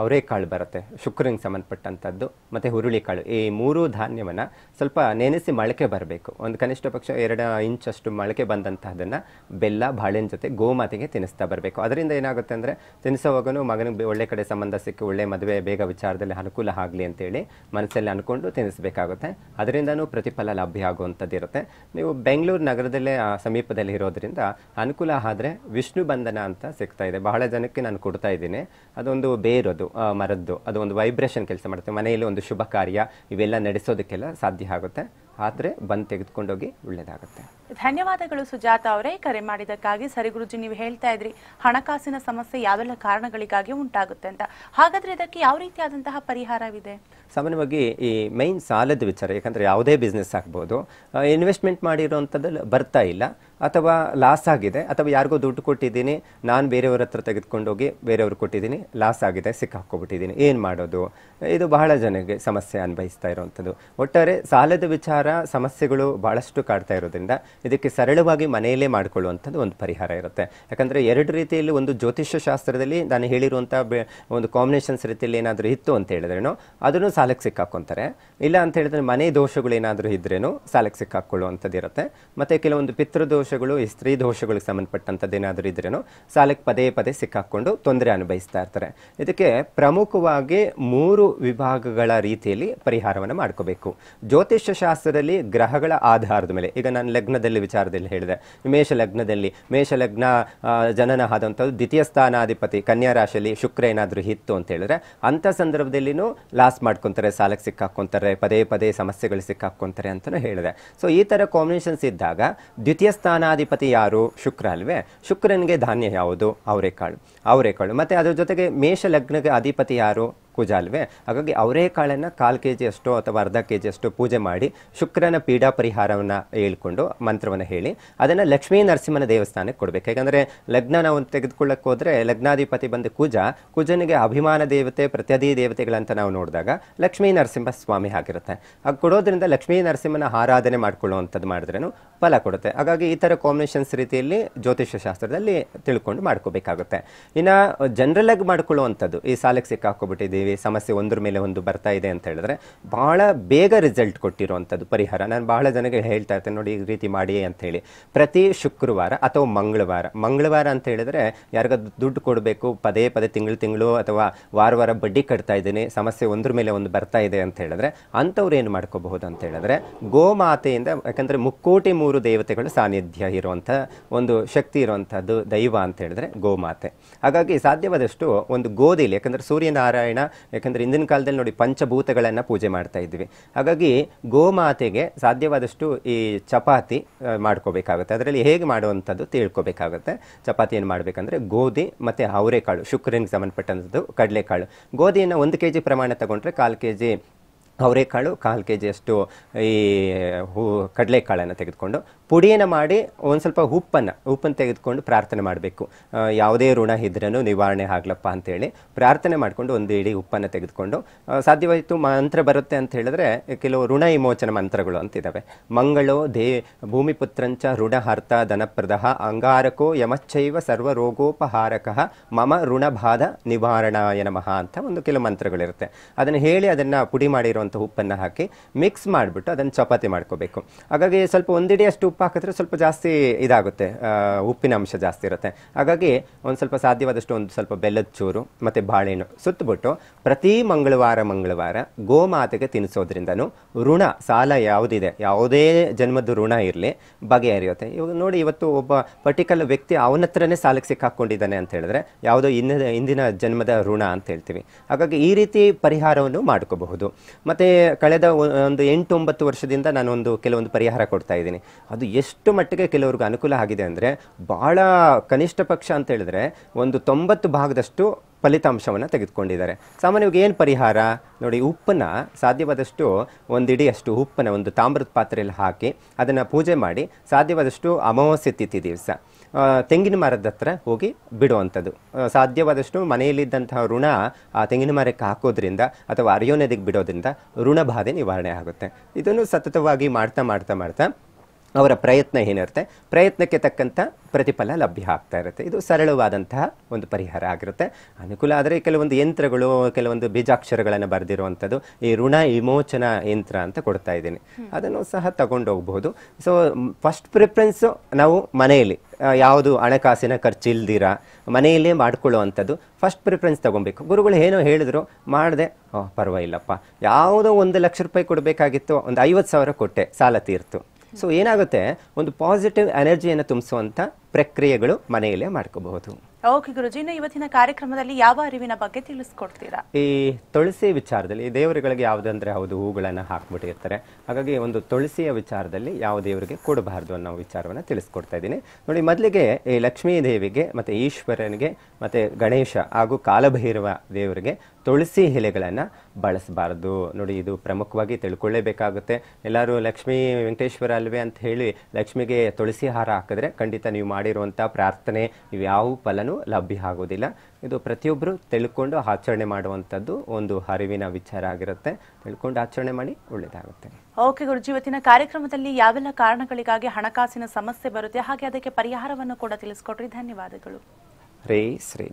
S1: ಅವರೆಕಾಳು ಬರುತ್ತೆ. ಶುಕ್ರನಿಗೆ ಸಂಬಂಧಪಟ್ಟಂಥದ್ದು ಮತ್ತು ಹುರುಳಿ ಕಾಳು. ಈ ಮೂರು ಧಾನ್ಯವನ್ನು ಸ್ವಲ್ಪ ನೆನೆಸಿ ಮೊಳಕೆ ಬರಬೇಕು. ಒಂದು ಕನಿಷ್ಠ ಪಕ್ಷ ಎರಡು ಇಂಚಷ್ಟು ಮೊಳಕೆ ಬಂದಂತಹದನ್ನು ಬೆಲ್ಲ ಬಾಳೆನ ಜೊತೆ ಗೋಮಾತೆಗೆ ತಿನ್ನಿಸ್ತಾ ಬರಬೇಕು. ಅದರಿಂದ ಏನಾಗುತ್ತೆ ಅಂದರೆ ತಿನ್ನಿಸೋವಾಗನು ಮಗನಿಗೆ ಒಳ್ಳೆ ಕಡೆ ಸಂಬಂಧ ಸಿಕ್ಕಿ ಒಳ್ಳೆ ಮದುವೆ, ಬೇಗ ವಿಚಾರದಲ್ಲಿ ಅನುಕೂಲ ಆಗಲಿ ಅಂತೇಳಿ ಮನಸ್ಸಲ್ಲಿ ಅನ್ಕೊಂಡು ತಿನ್ನಿಸ್ಬೇಕಾಗುತ್ತೆ. ಅದರಿಂದನೂ ಪ್ರತಿಫಲ ಲಭ್ಯ ಆಗುವಂಥದ್ದು ಇರುತ್ತೆ. ನೀವು ಬೆಂಗಳೂರು ನಗರದಲ್ಲೇ ಸಮೀಪದಲ್ಲಿ ಇರೋದ್ರಿಂದ ಅನುಕೂಲ ಆದರೆ ವಿಷ್ಣು ಬಂಧನ ಅಂತ ಸಿಗ್ತಾ ಇದೆ. ಬಹಳ ಜನಕ್ಕೆ ನಾನು ಕೊಡ್ತಾ ಇದ್ದೀನಿ. ಅದೊಂದು ಬೇರದು ಮರದ್ದು. ಅದು ಒಂದು ವೈಬ್ರೇಷನ್ ಕೆಲಸ ಮಾಡುತ್ತೆ. ಮನೆಯಲ್ಲಿ ಒಂದು ಶುಭ ಕಾರ್ಯ, ಇವೆಲ್ಲ ನಡೆಸೋದಕ್ಕೆಲ್ಲ ಸಾಧ್ಯ ಆಗುತ್ತೆ. ಆದರೆ ಬಂದು ತೆಗೆದುಕೊಂಡೋಗಿ ಒಳ್ಳೆಯದಾಗುತ್ತೆ
S2: ಧನ್ಯವಾದಗಳು ಸುಜಾತ ಅವರೇ. ಕರೆ ಮಾಡಿದ್ದಕ್ಕಾಗಿ ಸರಿ ಗುರುಜಿ ನೀವು ಹೇಳ್ತಾ ಇದ್ರಿ ಹಣಕಾಸಿನ ಸಮಸ್ಯೆ ಯಾವೆಲ್ಲ ಕಾರಣಗಳಿಗಾಗಿ ಉಂಟಾಗುತ್ತೆ ಅಂತ. ಹಾಗಾದ್ರೆ ಇದಕ್ಕೆ ಯಾವ ರೀತಿಯಾದಂತಹ ಪರಿಹಾರವಿದೆ?
S1: ಸಾಮಾನ್ಯವಾಗಿ ಈ ಮೈನ್ ಸಾಲದ ವಿಚಾರ ಯಾಕಂದರೆ ಯಾವುದೇ ಬಿಸ್ನೆಸ್ ಆಗ್ಬೋದು ಇನ್ವೆಸ್ಟ್ಮೆಂಟ್ ಮಾಡಿರೋವಂಥದ್ದು ಬರ್ತಾ ಇಲ್ಲ. ಅಥವಾ ಲಾಸ್ ಆಗಿದೆ, ಅಥವಾ ಯಾರಿಗೋ ದುಡ್ಡು ಕೊಟ್ಟಿದ್ದೀನಿ, ನಾನು ಬೇರೆಯವ್ರ ಹತ್ರ ತೆಗೆದುಕೊಂಡೋಗಿ ಬೇರೆಯವ್ರಿಗೆ ಕೊಟ್ಟಿದ್ದೀನಿ ಲಾಸ್ ಆಗಿದೆ, ಸಿಕ್ಕಾಕ್ಕೊಬಿಟ್ಟಿದ್ದೀನಿ. ಏನು ಮಾಡೋದು? ಇದು ಬಹಳ ಜನಕ್ಕೆ ಸಮಸ್ಯೆ ಅನ್ಭವಿಸ್ತಾ ಇರುವಂಥದ್ದು. ಒಟ್ಟಾರೆ ಸಾಲದ ವಿಚಾರ ಸಮಸ್ಯೆಗಳು ಭಾಳಷ್ಟು ಕಾಡ್ತಾ ಇರೋದ್ರಿಂದ ಇದಕ್ಕೆ ಸರಳವಾಗಿ ಮನೆಯಲ್ಲೇ ಮಾಡಿಕೊಳ್ಳುವಂಥದ್ದು ಒಂದು ಪರಿಹಾರ ಇರುತ್ತೆ. ಯಾಕಂದರೆ ಎರಡು ರೀತಿಯಲ್ಲಿ ಒಂದು ಜ್ಯೋತಿಷ್ಯ ಶಾಸ್ತ್ರದಲ್ಲಿ ನಾನು ಹೇಳಿರುವಂಥ ಒಂದು ಕಾಂಬಿನೇಷನ್ಸ್ ರೀತಿಯಲ್ಲಿ ಏನಾದರೂ ಇತ್ತು ಅಂತ ಹೇಳಿದ್ರೇನೋ, ಅದನ್ನು ಸಾಲಕ್ಕೆ ಸಿಕ್ಕಾಕೊಂತಾರೆ ಇಲ್ಲ ಅಂತ ಹೇಳಿದ್ರೆ ಮನೆ ದೋಷಗಳು ಏನಾದರೂ ಇದ್ರೇನು ಸಾಲಕ್ಕೆ ಸಿಕ್ಕಾಕೊಳ್ಳುವಂಥದ್ದು ಇರುತ್ತೆ ಮತ್ತು ಕೆಲವೊಂದು ಪಿತೃದೋಷಗಳು ಈ ಸ್ತ್ರೀ ದೋಷಗಳಿಗೆ ಸಂಬಂಧಪಟ್ಟಂಥದ್ದು ಏನಾದರೂ ಇದ್ರೇನು ಸಾಲಕ್ಕೆ ಪದೇ ಪದೇ ಸಿಕ್ಕಾಕೊಂಡು ತೊಂದರೆ ಅನುಭವಿಸ್ತಾ ಇರ್ತಾರೆ. ಇದಕ್ಕೆ ಪ್ರಮುಖವಾಗಿ ಮೂರು ವಿಭಾಗಗಳ ರೀತಿಯಲ್ಲಿ ಪರಿಹಾರವನ್ನು ಮಾಡ್ಕೋಬೇಕು. ಜ್ಯೋತಿಷ್ಯ ಶಾಸ್ತ್ರದಲ್ಲಿ ಗ್ರಹಗಳ ಆಧಾರದ ಮೇಲೆ, ಈಗ ನಾನು ಲಗ್ನದಲ್ಲಿ ವಿಚಾರದಲ್ಲಿ ಹೇಳಿದೆ. ಮೇಷ ಲಗ್ನದಲ್ಲಿ ಮೇಷ ಲಗ್ನ ಜನನ ಆದಂಥದ್ದು ದ್ವಿತೀಯ ಸ್ಥಾನಾಧಿಪತಿ, ಕನ್ಯಾ ರಾಶಿಯಲ್ಲಿ ಶುಕ್ರ ಏನಾದರೂ ಇತ್ತು ಅಂತ ಹೇಳಿದ್ರೆ ಅಂಥ ಸಂದರ್ಭದಲ್ಲಿನೂ ಲಾಸ್ ಮಾಡ್ಕೊತಾರೆ, ಸಾಲಕ್ಕೆ ಸಿಕ್ಕಾಕ್ಕೊಂತಾರೆ, ಪದೇ ಪದೇ ಸಮಸ್ಯೆಗಳು ಸಿಕ್ಕಾಕ್ಕೊಂತಾರೆ ಅಂತಲೂ ಹೇಳಿದೆ. ಸೊ ಈ ಥರ ಕಾಂಬಿನೇಷನ್ಸ್ ಇದ್ದಾಗ ದ್ವಿತೀಯ ಸ್ಥಾನಾಧಿಪತಿ ಯಾರು? ಶುಕ್ರ ಅಲ್ವೇ? ಶುಕ್ರನಿಗೆ ಧಾನ್ಯ ಯಾವುದು? ಅವರೆಕಾಳು. ಅವರೆಕಾಳು. ಮತ್ತು ಅದ್ರ ಜೊತೆಗೆ ಮೇಷ ಲಗ್ನಕ್ಕೆ ಅಧಿಪತಿ ಯಾರು? ಕುಜ ಅಲ್ವೇ? ಹಾಗಾಗಿ ಅವರೇಕಾಳನ್ನು ಕಾಲು ಕೆ ಜಿ ಅಷ್ಟು ಅಥವಾ ಅರ್ಧ ಕೆ ಜಿಯಷ್ಟು ಪೂಜೆ ಮಾಡಿ ಶುಕ್ರನ ಪೀಡಾ ಪರಿಹಾರವನ್ನು ಹೇಳ್ಕೊಂಡು ಮಂತ್ರವನ್ನು ಹೇಳಿ, ಅದನ್ನು ಲಕ್ಷ್ಮೀ ನರಸಿಂಹನ ದೇವಸ್ಥಾನಕ್ಕೆ ಕೊಡಬೇಕು. ಯಾಕಂದರೆ ಲಗ್ನ ನಾವು ತೆಗೆದುಕೊಳ್ಳಕ್ಕೆ ಹೋದರೆ ಲಗ್ನಾಧಿಪತಿ ಬಂದು ಕುಜ, ಕುಜನಿಗೆ ಅಭಿಮಾನ ದೇವತೆ ಪ್ರತ್ಯಧಿ ದೇವತೆಗಳಂತ ನಾವು ನೋಡಿದಾಗ ಲಕ್ಷ್ಮೀ ನರಸಿಂಹ ಸ್ವಾಮಿ ಆಗಿರುತ್ತೆ ಹಾಗೆ ಕೊಡೋದ್ರಿಂದ ಲಕ್ಷ್ಮೀ ನರಸಿಂಹನ ಆರಾಧನೆ ಮಾಡ್ಕೊಳ್ಳುವಂಥದ್ದು ಮಾಡಿದ್ರೂ ಫಲ ಕೊಡುತ್ತೆ. ಹಾಗಾಗಿ ಈ ಥರ ಕಾಂಬಿನೇಷನ್ಸ್ ರೀತಿಯಲ್ಲಿ ಜ್ಯೋತಿಷ್ಯ ಶಾಸ್ತ್ರದಲ್ಲಿ ತಿಳ್ಕೊಂಡು ಮಾಡ್ಕೋಬೇಕಾಗುತ್ತೆ. ಇನ್ನು ಜನರಲ್ ಆಗಿ ಮಾಡ್ಕೊಳ್ಳುವಂಥದ್ದು, ಈ ಸಾಲಕ್ಕೆ ಸಿಕ್ಕಾಕೊಬಿಟ್ಟಿದ್ದೀವಿ ಸಮಸ್ಯೆ ಒಂದ್ರ ಮೇಲೆ ಒಂದು ಬರ್ತಾ ಇದೆ ಅಂತ ಹೇಳಿದ್ರೆ ಬಹಳ ಬೇಗ ರಿಸಲ್ಟ್ ಕೊಟ್ಟಿರುವಂಥದ್ದು ಪರಿಹಾರ. ನಾನು ಬಹಳ ಜನಕ್ಕೆ ಹೇಳ್ತಾ ಇರ್ತೇನೆ, ನೋಡಿ ಈ ರೀತಿ ಮಾಡಿ ಅಂತ ಹೇಳಿ. ಪ್ರತಿ ಶುಕ್ರವಾರ ಅಥವಾ ಮಂಗಳವಾರ ಮಂಗಳವಾರ ಅಂತ ಹೇಳಿದ್ರೆ ಯಾರಿಗಾದ್ರು ದುಡ್ಡು ಕೊಡಬೇಕು, ಪದೇ ಪದೇ ತಿಂಗಳು ತಿಂಗಳು ಅಥವಾ ವಾರ ವಾರ ಬಡ್ಡಿ ಕಟ್ತಾ ಇದ್ದೀನಿ, ಸಮಸ್ಯೆ ಒಂದ್ರ ಮೇಲೆ ಒಂದು ಬರ್ತಾ ಇದೆ ಅಂತ ಹೇಳಿದ್ರೆ ಅಂಥವ್ರು ಏನು ಮಾಡ್ಕೋಬಹುದು ಅಂತ ಹೇಳಿದ್ರೆ ಗೋಮಾತೆಯಿಂದ, ಯಾಕಂದರೆ ಮುಕ್ಕೋಟಿ ಮೂರು ದೇವತೆಗಳು ಸಾನ್ನಿಧ್ಯ ಇರುವಂಥ ಒಂದು ಶಕ್ತಿ ಇರುವಂಥದ್ದು ದೈವ ಅಂತ ಹೇಳಿದ್ರೆ ಗೋಮಾತೆ. ಹಾಗಾಗಿ ಸಾಧ್ಯವಾದಷ್ಟು ಒಂದು ಗೋಧಿಲಿ ಯಾಕಂದರೆ ಸೂರ್ಯನಾರಾಯಣ ಯಾಕಂದರೆ ಹಿಂದಿನ ಕಾಲದಲ್ಲಿ ನೋಡಿ ಪಂಚಭೂತಗಳನ್ನು ಪೂಜೆ ಮಾಡ್ತಾ ಇದ್ವಿ. ಹಾಗಾಗಿ ಗೋಮಾತೆಗೆ ಸಾಧ್ಯವಾದಷ್ಟು ಈ ಚಪಾತಿ ಮಾಡ್ಕೋಬೇಕಾಗುತ್ತೆ. ಅದರಲ್ಲಿ ಹೇಗೆ ಮಾಡುವಂಥದ್ದು ತಿಳ್ಕೊಬೇಕಾಗುತ್ತೆ. ಚಪಾತಿಯನ್ನು ಮಾಡಬೇಕಂದ್ರೆ ಗೋಧಿ ಮತ್ತು ಅವರೆಕಾಳು, ಶುಕ್ರನಿಗೆ ಸಂಬಂಧಪಟ್ಟಂಥದ್ದು ಕಡಲೆಕಾಳು. ಗೋಧಿಯನ್ನು ಒಂದು ಕೆ ಜಿ ಪ್ರಮಾಣ ತಗೊಂಡ್ರೆ ಕಾಲು ಕೆ ಜಿ ಅವರೆಕಾಳು, ಕಾಲು ಕೆ ಜಿಯಷ್ಟು ಈ ಹೂ, ಕಡಲೆಕಾಳನ್ನು ತೆಗೆದುಕೊಂಡು ಪುಡಿಯನ್ನು ಮಾಡಿ ಒಂದು ಸ್ವಲ್ಪ ಉಪ್ಪನ್ನು ಉಪ್ಪನ್ನು ತೆಗೆದುಕೊಂಡು ಪ್ರಾರ್ಥನೆ ಮಾಡಬೇಕು. ಯಾವುದೇ ಋಣ ಇದ್ರೂ ನಿವಾರಣೆ ಆಗ್ಲಪ್ಪ ಅಂತೇಳಿ ಪ್ರಾರ್ಥನೆ ಮಾಡಿಕೊಂಡು ಒಂದು ಇಡೀ ಉಪ್ಪನ್ನು ತೆಗೆದುಕೊಂಡು ಸಾಧ್ಯವಾಯಿತು ಮಂತ್ರ ಬರುತ್ತೆ ಅಂತ ಹೇಳಿದ್ರೆ ಕೆಲವು ಋಣ ವಿಮೋಚನ ಮಂತ್ರಗಳು ಅಂತಿದ್ದಾವೆ ಮಂಗಳೋ ದೇ ಭೂಮಿಪುತ್ರಂಚ ಋಣಹರ್ತ ಧನಪ್ರದಃ ಅಂಗಾರಕೋ ಯಮಚ್ಚೈವ ಸರ್ವರೋಗೋಪಹಾರಕಃ ಮಮ ಋಣಬಾಧ ನಿವಾರಣಾಯ ನಮಃ ಅಂತ ಒಂದು ಕೆಲವು ಮಂತ್ರಗಳಿರುತ್ತೆ. ಅದನ್ನು ಹೇಳಿ ಅದನ್ನು ಪುಡಿ ಮಾಡಿರುವಂಥ ಉಪ್ಪನ್ನು ಹಾಕಿ ಮಿಕ್ಸ್ ಮಾಡಿಬಿಟ್ಟು ಅದನ್ನು ಚಪಾತಿ ಮಾಡ್ಕೋಬೇಕು. ಹಾಗಾಗಿ ಸ್ವಲ್ಪ ಒಂದಿಡಿ ಅಷ್ಟು ಉಪ್ಪು ಹಾಕಿದ್ರೆ ಸ್ವಲ್ಪ ಜಾಸ್ತಿ ಇದಾಗುತ್ತೆ ಉಪ್ಪಿನ ಅಂಶ ಜಾಸ್ತಿ ಇರುತ್ತೆ. ಹಾಗಾಗಿ ಒಂದು ಸ್ವಲ್ಪ ಸಾಧ್ಯವಾದಷ್ಟು ಒಂದು ಸ್ವಲ್ಪ ಬೆಲ್ಲದ ಚೂರು ಮತ್ತು ಬಾಳೆಹಣ್ಣು ಸುತ್ತಬಿಟ್ಟು ಪ್ರತಿ ಮಂಗಳವಾರ ಮಂಗಳವಾರ ಗೋಮಾತೆಗೆ ತಿನ್ನಿಸೋದ್ರಿಂದನೂ ಋಣ, ಸಾಲ ಯಾವುದಿದೆ, ಯಾವುದೇ ಜನ್ಮದ ಋಣ ಇರಲಿ, ಬಗೆಹರಿಯುತ್ತೆ. ಇವಾಗ ನೋಡಿ ಇವತ್ತು ಒಬ್ಬ ಪರ್ಟಿಕ್ಯುಲರ್ ವ್ಯಕ್ತಿ ಅವನ ಹತ್ರನೇ ಸಾಲಕ್ಕೆ ಸಿಕ್ಕಾಕೊಂಡಿದ್ದಾನೆ ಅಂತ ಹೇಳಿದ್ರೆ ಯಾವುದೋ ಇನ್ನ ಇಂದಿನ ಜನ್ಮದ ಋಣ ಅಂತ ಹೇಳ್ತೀವಿ. ಹಾಗಾಗಿ ಈ ರೀತಿ ಪರಿಹಾರವನ್ನು ಮಾಡ್ಕೋಬಹುದು. ಮತ್ತು ಕಳೆದ ಒಂದು ಎಂಟು ಒಂಬತ್ತು ವರ್ಷದಿಂದ ನಾನೊಂದು ಕೆಲವೊಂದು ಪರಿಹಾರ ಕೊಡ್ತಾ ಇದ್ದೀನಿ. ಅದು ಎಷ್ಟು ಮಟ್ಟಿಗೆ ಕೆಲವ್ರಿಗೆ ಅನುಕೂಲ ಆಗಿದೆ ಅಂದರೆ ಭಾಳ ಕನಿಷ್ಠ ಪಕ್ಷ ಅಂತ ಹೇಳಿದ್ರೆ ಒಂದು ತೊಂಬತ್ತು ಭಾಗದಷ್ಟು ಫಲಿತಾಂಶವನ್ನು ತೆಗೆದುಕೊಂಡಿದ್ದಾರೆ. ಸಾಮಾನ್ಯವಾಗಿ ಏನು ಪರಿಹಾರ? ನೋಡಿ, ಉಪ್ಪನ್ನು ಸಾಧ್ಯವಾದಷ್ಟು ಒಂದಿಡಿ ಅಷ್ಟು ಉಪ್ಪನ್ನ, ಒಂದು ತಾಮ್ರದ ಪಾತ್ರೆಯಲ್ಲಿ ಹಾಕಿ ಅದನ್ನು ಪೂಜೆ ಮಾಡಿ ಸಾಧ್ಯವಾದಷ್ಟು ಅಮಾವಾಸ್ಯೆ ತಿಥಿ ದಿವಸ. ತೆಂಗಿನ ಮರದ ಹತ್ರ ಹೋಗಿ ಬಿಡುವಂಥದ್ದು. ಸಾಧ್ಯವಾದಷ್ಟು ಮನೆಯಲ್ಲಿದ್ದಂತಹ ಋಣ ಆ ತೆಂಗಿನ ಮರಕ್ಕೆ ಹಾಕೋದ್ರಿಂದ ಅಥವಾ ಅರಿಯೋ ನದಿಗೆ ಬಿಡೋದ್ರಿಂದ ಋಣಬಾಧೆ ನಿವಾರಣೆ ಆಗುತ್ತೆ. ಇದನ್ನು ಸತತವಾಗಿ ಮಾಡ್ತಾ ಮಾಡ್ತಾ ಮಾಡ್ತಾ ಅವರ ಪ್ರಯತ್ನ ಏನಿರುತ್ತೆ? ಪ್ರಯತ್ನಕ್ಕೆ ತಕ್ಕಂಥ ಪ್ರತಿಫಲ ಲಭ್ಯ ಆಗ್ತಾ ಇರುತ್ತೆ. ಇದು ಸರಳವಾದಂತಹ ಒಂದು ಪರಿಹಾರ ಆಗಿರುತ್ತೆ. ಅನುಕೂಲ ಆದರೆ ಕೆಲವೊಂದು ಯಂತ್ರಗಳು ಕೆಲವೊಂದು ಬೀಜಾಕ್ಷರಗಳನ್ನು ಬರೆದಿರುವಂಥದ್ದು ಈ ಋಣ ವಿಮೋಚನಾ ಯಂತ್ರ ಅಂತ ಕೊಡ್ತಾ ಇದ್ದೀನಿ. ಅದನ್ನು ಸಹ ತಗೊಂಡು ಹೋಗ್ಬೋದು. ಸೊ ಫಸ್ಟ್ ಪ್ರಿಫರೆನ್ಸು ನಾವು ಮನೆಯಲ್ಲಿ ಯಾವುದು ಹಣಕಾಸಿನ ಖರ್ಚು ಇಲ್ದಿರ ಮನೆಯಲ್ಲೇ ಮಾಡ್ಕೊಳ್ಳುವಂಥದ್ದು ಫಸ್ಟ್ ಪ್ರಿಫರೆನ್ಸ್ ತಗೊಬೇಕು. ಗುರುಗಳು ಏನೋ ಹೇಳಿದ್ರು ಮಾಡಿದೆ ಪರವಾಗಿಲ್ಲಪ್ಪ. ಯಾವುದೋ ಒಂದು ಲಕ್ಷ ರೂಪಾಯಿ ಕೊಡಬೇಕಾಗಿತ್ತು ಒಂದು ಐವತ್ತು ಸಾವಿರ ಕೊಟ್ಟೆ ಸಾಲ ತೀರ್ತು. ಸೊ ಏನಾಗುತ್ತೆ? ಒಂದು ಪಾಸಿಟಿವ್ ಎನರ್ಜಿಯನ್ನು ತುಂಬಿಸುವಂಥ ಪ್ರಕ್ರಿಯೆಗಳು ಮನೆಯಲ್ಲೇ ಮಾಡ್ಕೋಬಹುದು.
S2: ಓಕೆ ಗುರುಜಿ ಇವತ್ತಿನ ಕಾರ್ಯಕ್ರಮದಲ್ಲಿ ಯಾವ ಅರಿವಿನ ಬಗ್ಗೆ ತಿಳಿಸ್ಕೊಡ್ತೀರಾ?
S1: ಈ ತುಳಸಿ ವಿಚಾರದಲ್ಲಿ ದೇವರುಗಳಿಗೆ ಯಾವುದಂದ್ರೆ ಹೌದು ಹೂಗಳನ್ನು ಹಾಕ್ಬಿಟ್ಟಿರ್ತಾರೆ. ಹಾಗಾಗಿ ಒಂದು ತುಳಸಿಯ ವಿಚಾರದಲ್ಲಿ ಯಾವ ದೇವರಿಗೆ ಕೊಡಬಾರ್ದು ಅನ್ನೋ ವಿಚಾರವನ್ನು ತಿಳಿಸ್ಕೊಡ್ತಾ ಇದ್ದೀನಿ. ನೋಡಿ ಮೊದಲಿಗೆ ಈ ಲಕ್ಷ್ಮೀ ದೇವಿಗೆ ಮತ್ತು ಈಶ್ವರನಿಗೆ ಮತ್ತು ಗಣೇಶ ಹಾಗೂ ಕಾಲಭೈರವ ದೇವರಿಗೆ ತುಳಸಿ ಎಲೆಗಳನ್ನು ಬಳಸಬಾರ್ದು. ನೋಡಿ ಇದು ಪ್ರಮುಖವಾಗಿ ತಿಳ್ಕೊಳ್ಳೇಬೇಕಾಗುತ್ತೆ. ಎಲ್ಲರೂ ಲಕ್ಷ್ಮೀ ವೆಂಕಟೇಶ್ವರ ಅಲ್ವೇ ಅಂತ ಹೇಳಿ ಲಕ್ಷ್ಮಿಗೆ ತುಳಸಿ ಹಾರ ಹಾಕಿದ್ರೆ ಖಂಡಿತ ನೀವು ಮಾಡಿರುವಂಥ ಪ್ರಾರ್ಥನೆ ಇವ್ಯಾವ ಫಲನೂ ಲಭ್ಯ ಆಗೋದಿಲ್ಲ ಇದು ಪ್ರತಿಯೊಬ್ಬರು ತಿಳ್ಕೊಂಡು ಆಚರಣೆ ಮಾಡುವಂಥದ್ದು ಒಂದು ಹರಿವಿನ ವಿಚಾರ ಆಗಿರುತ್ತೆ. ತಿಳ್ಕೊಂಡು ಆಚರಣೆ ಮಾಡಿ ಒಳ್ಳೆಯದಾಗುತ್ತೆ.
S2: ಓಕೆ ಗುರುಜಿ ಇವತ್ತಿನ ಕಾರ್ಯಕ್ರಮದಲ್ಲಿ ಯಾವೆಲ್ಲ ಕಾರಣಗಳಿಗಾಗಿ ಹಣಕಾಸಿನ ಸಮಸ್ಯೆ ಬರುತ್ತೆ ಹಾಗೆ ಅದಕ್ಕೆ ಪರಿಹಾರವನ್ನು ಕೂಡ ತಿಳಿಸ್ಕೊಟ್ರಿ ಧನ್ಯವಾದಗಳು.
S1: ರೇ ಶ್ರೀ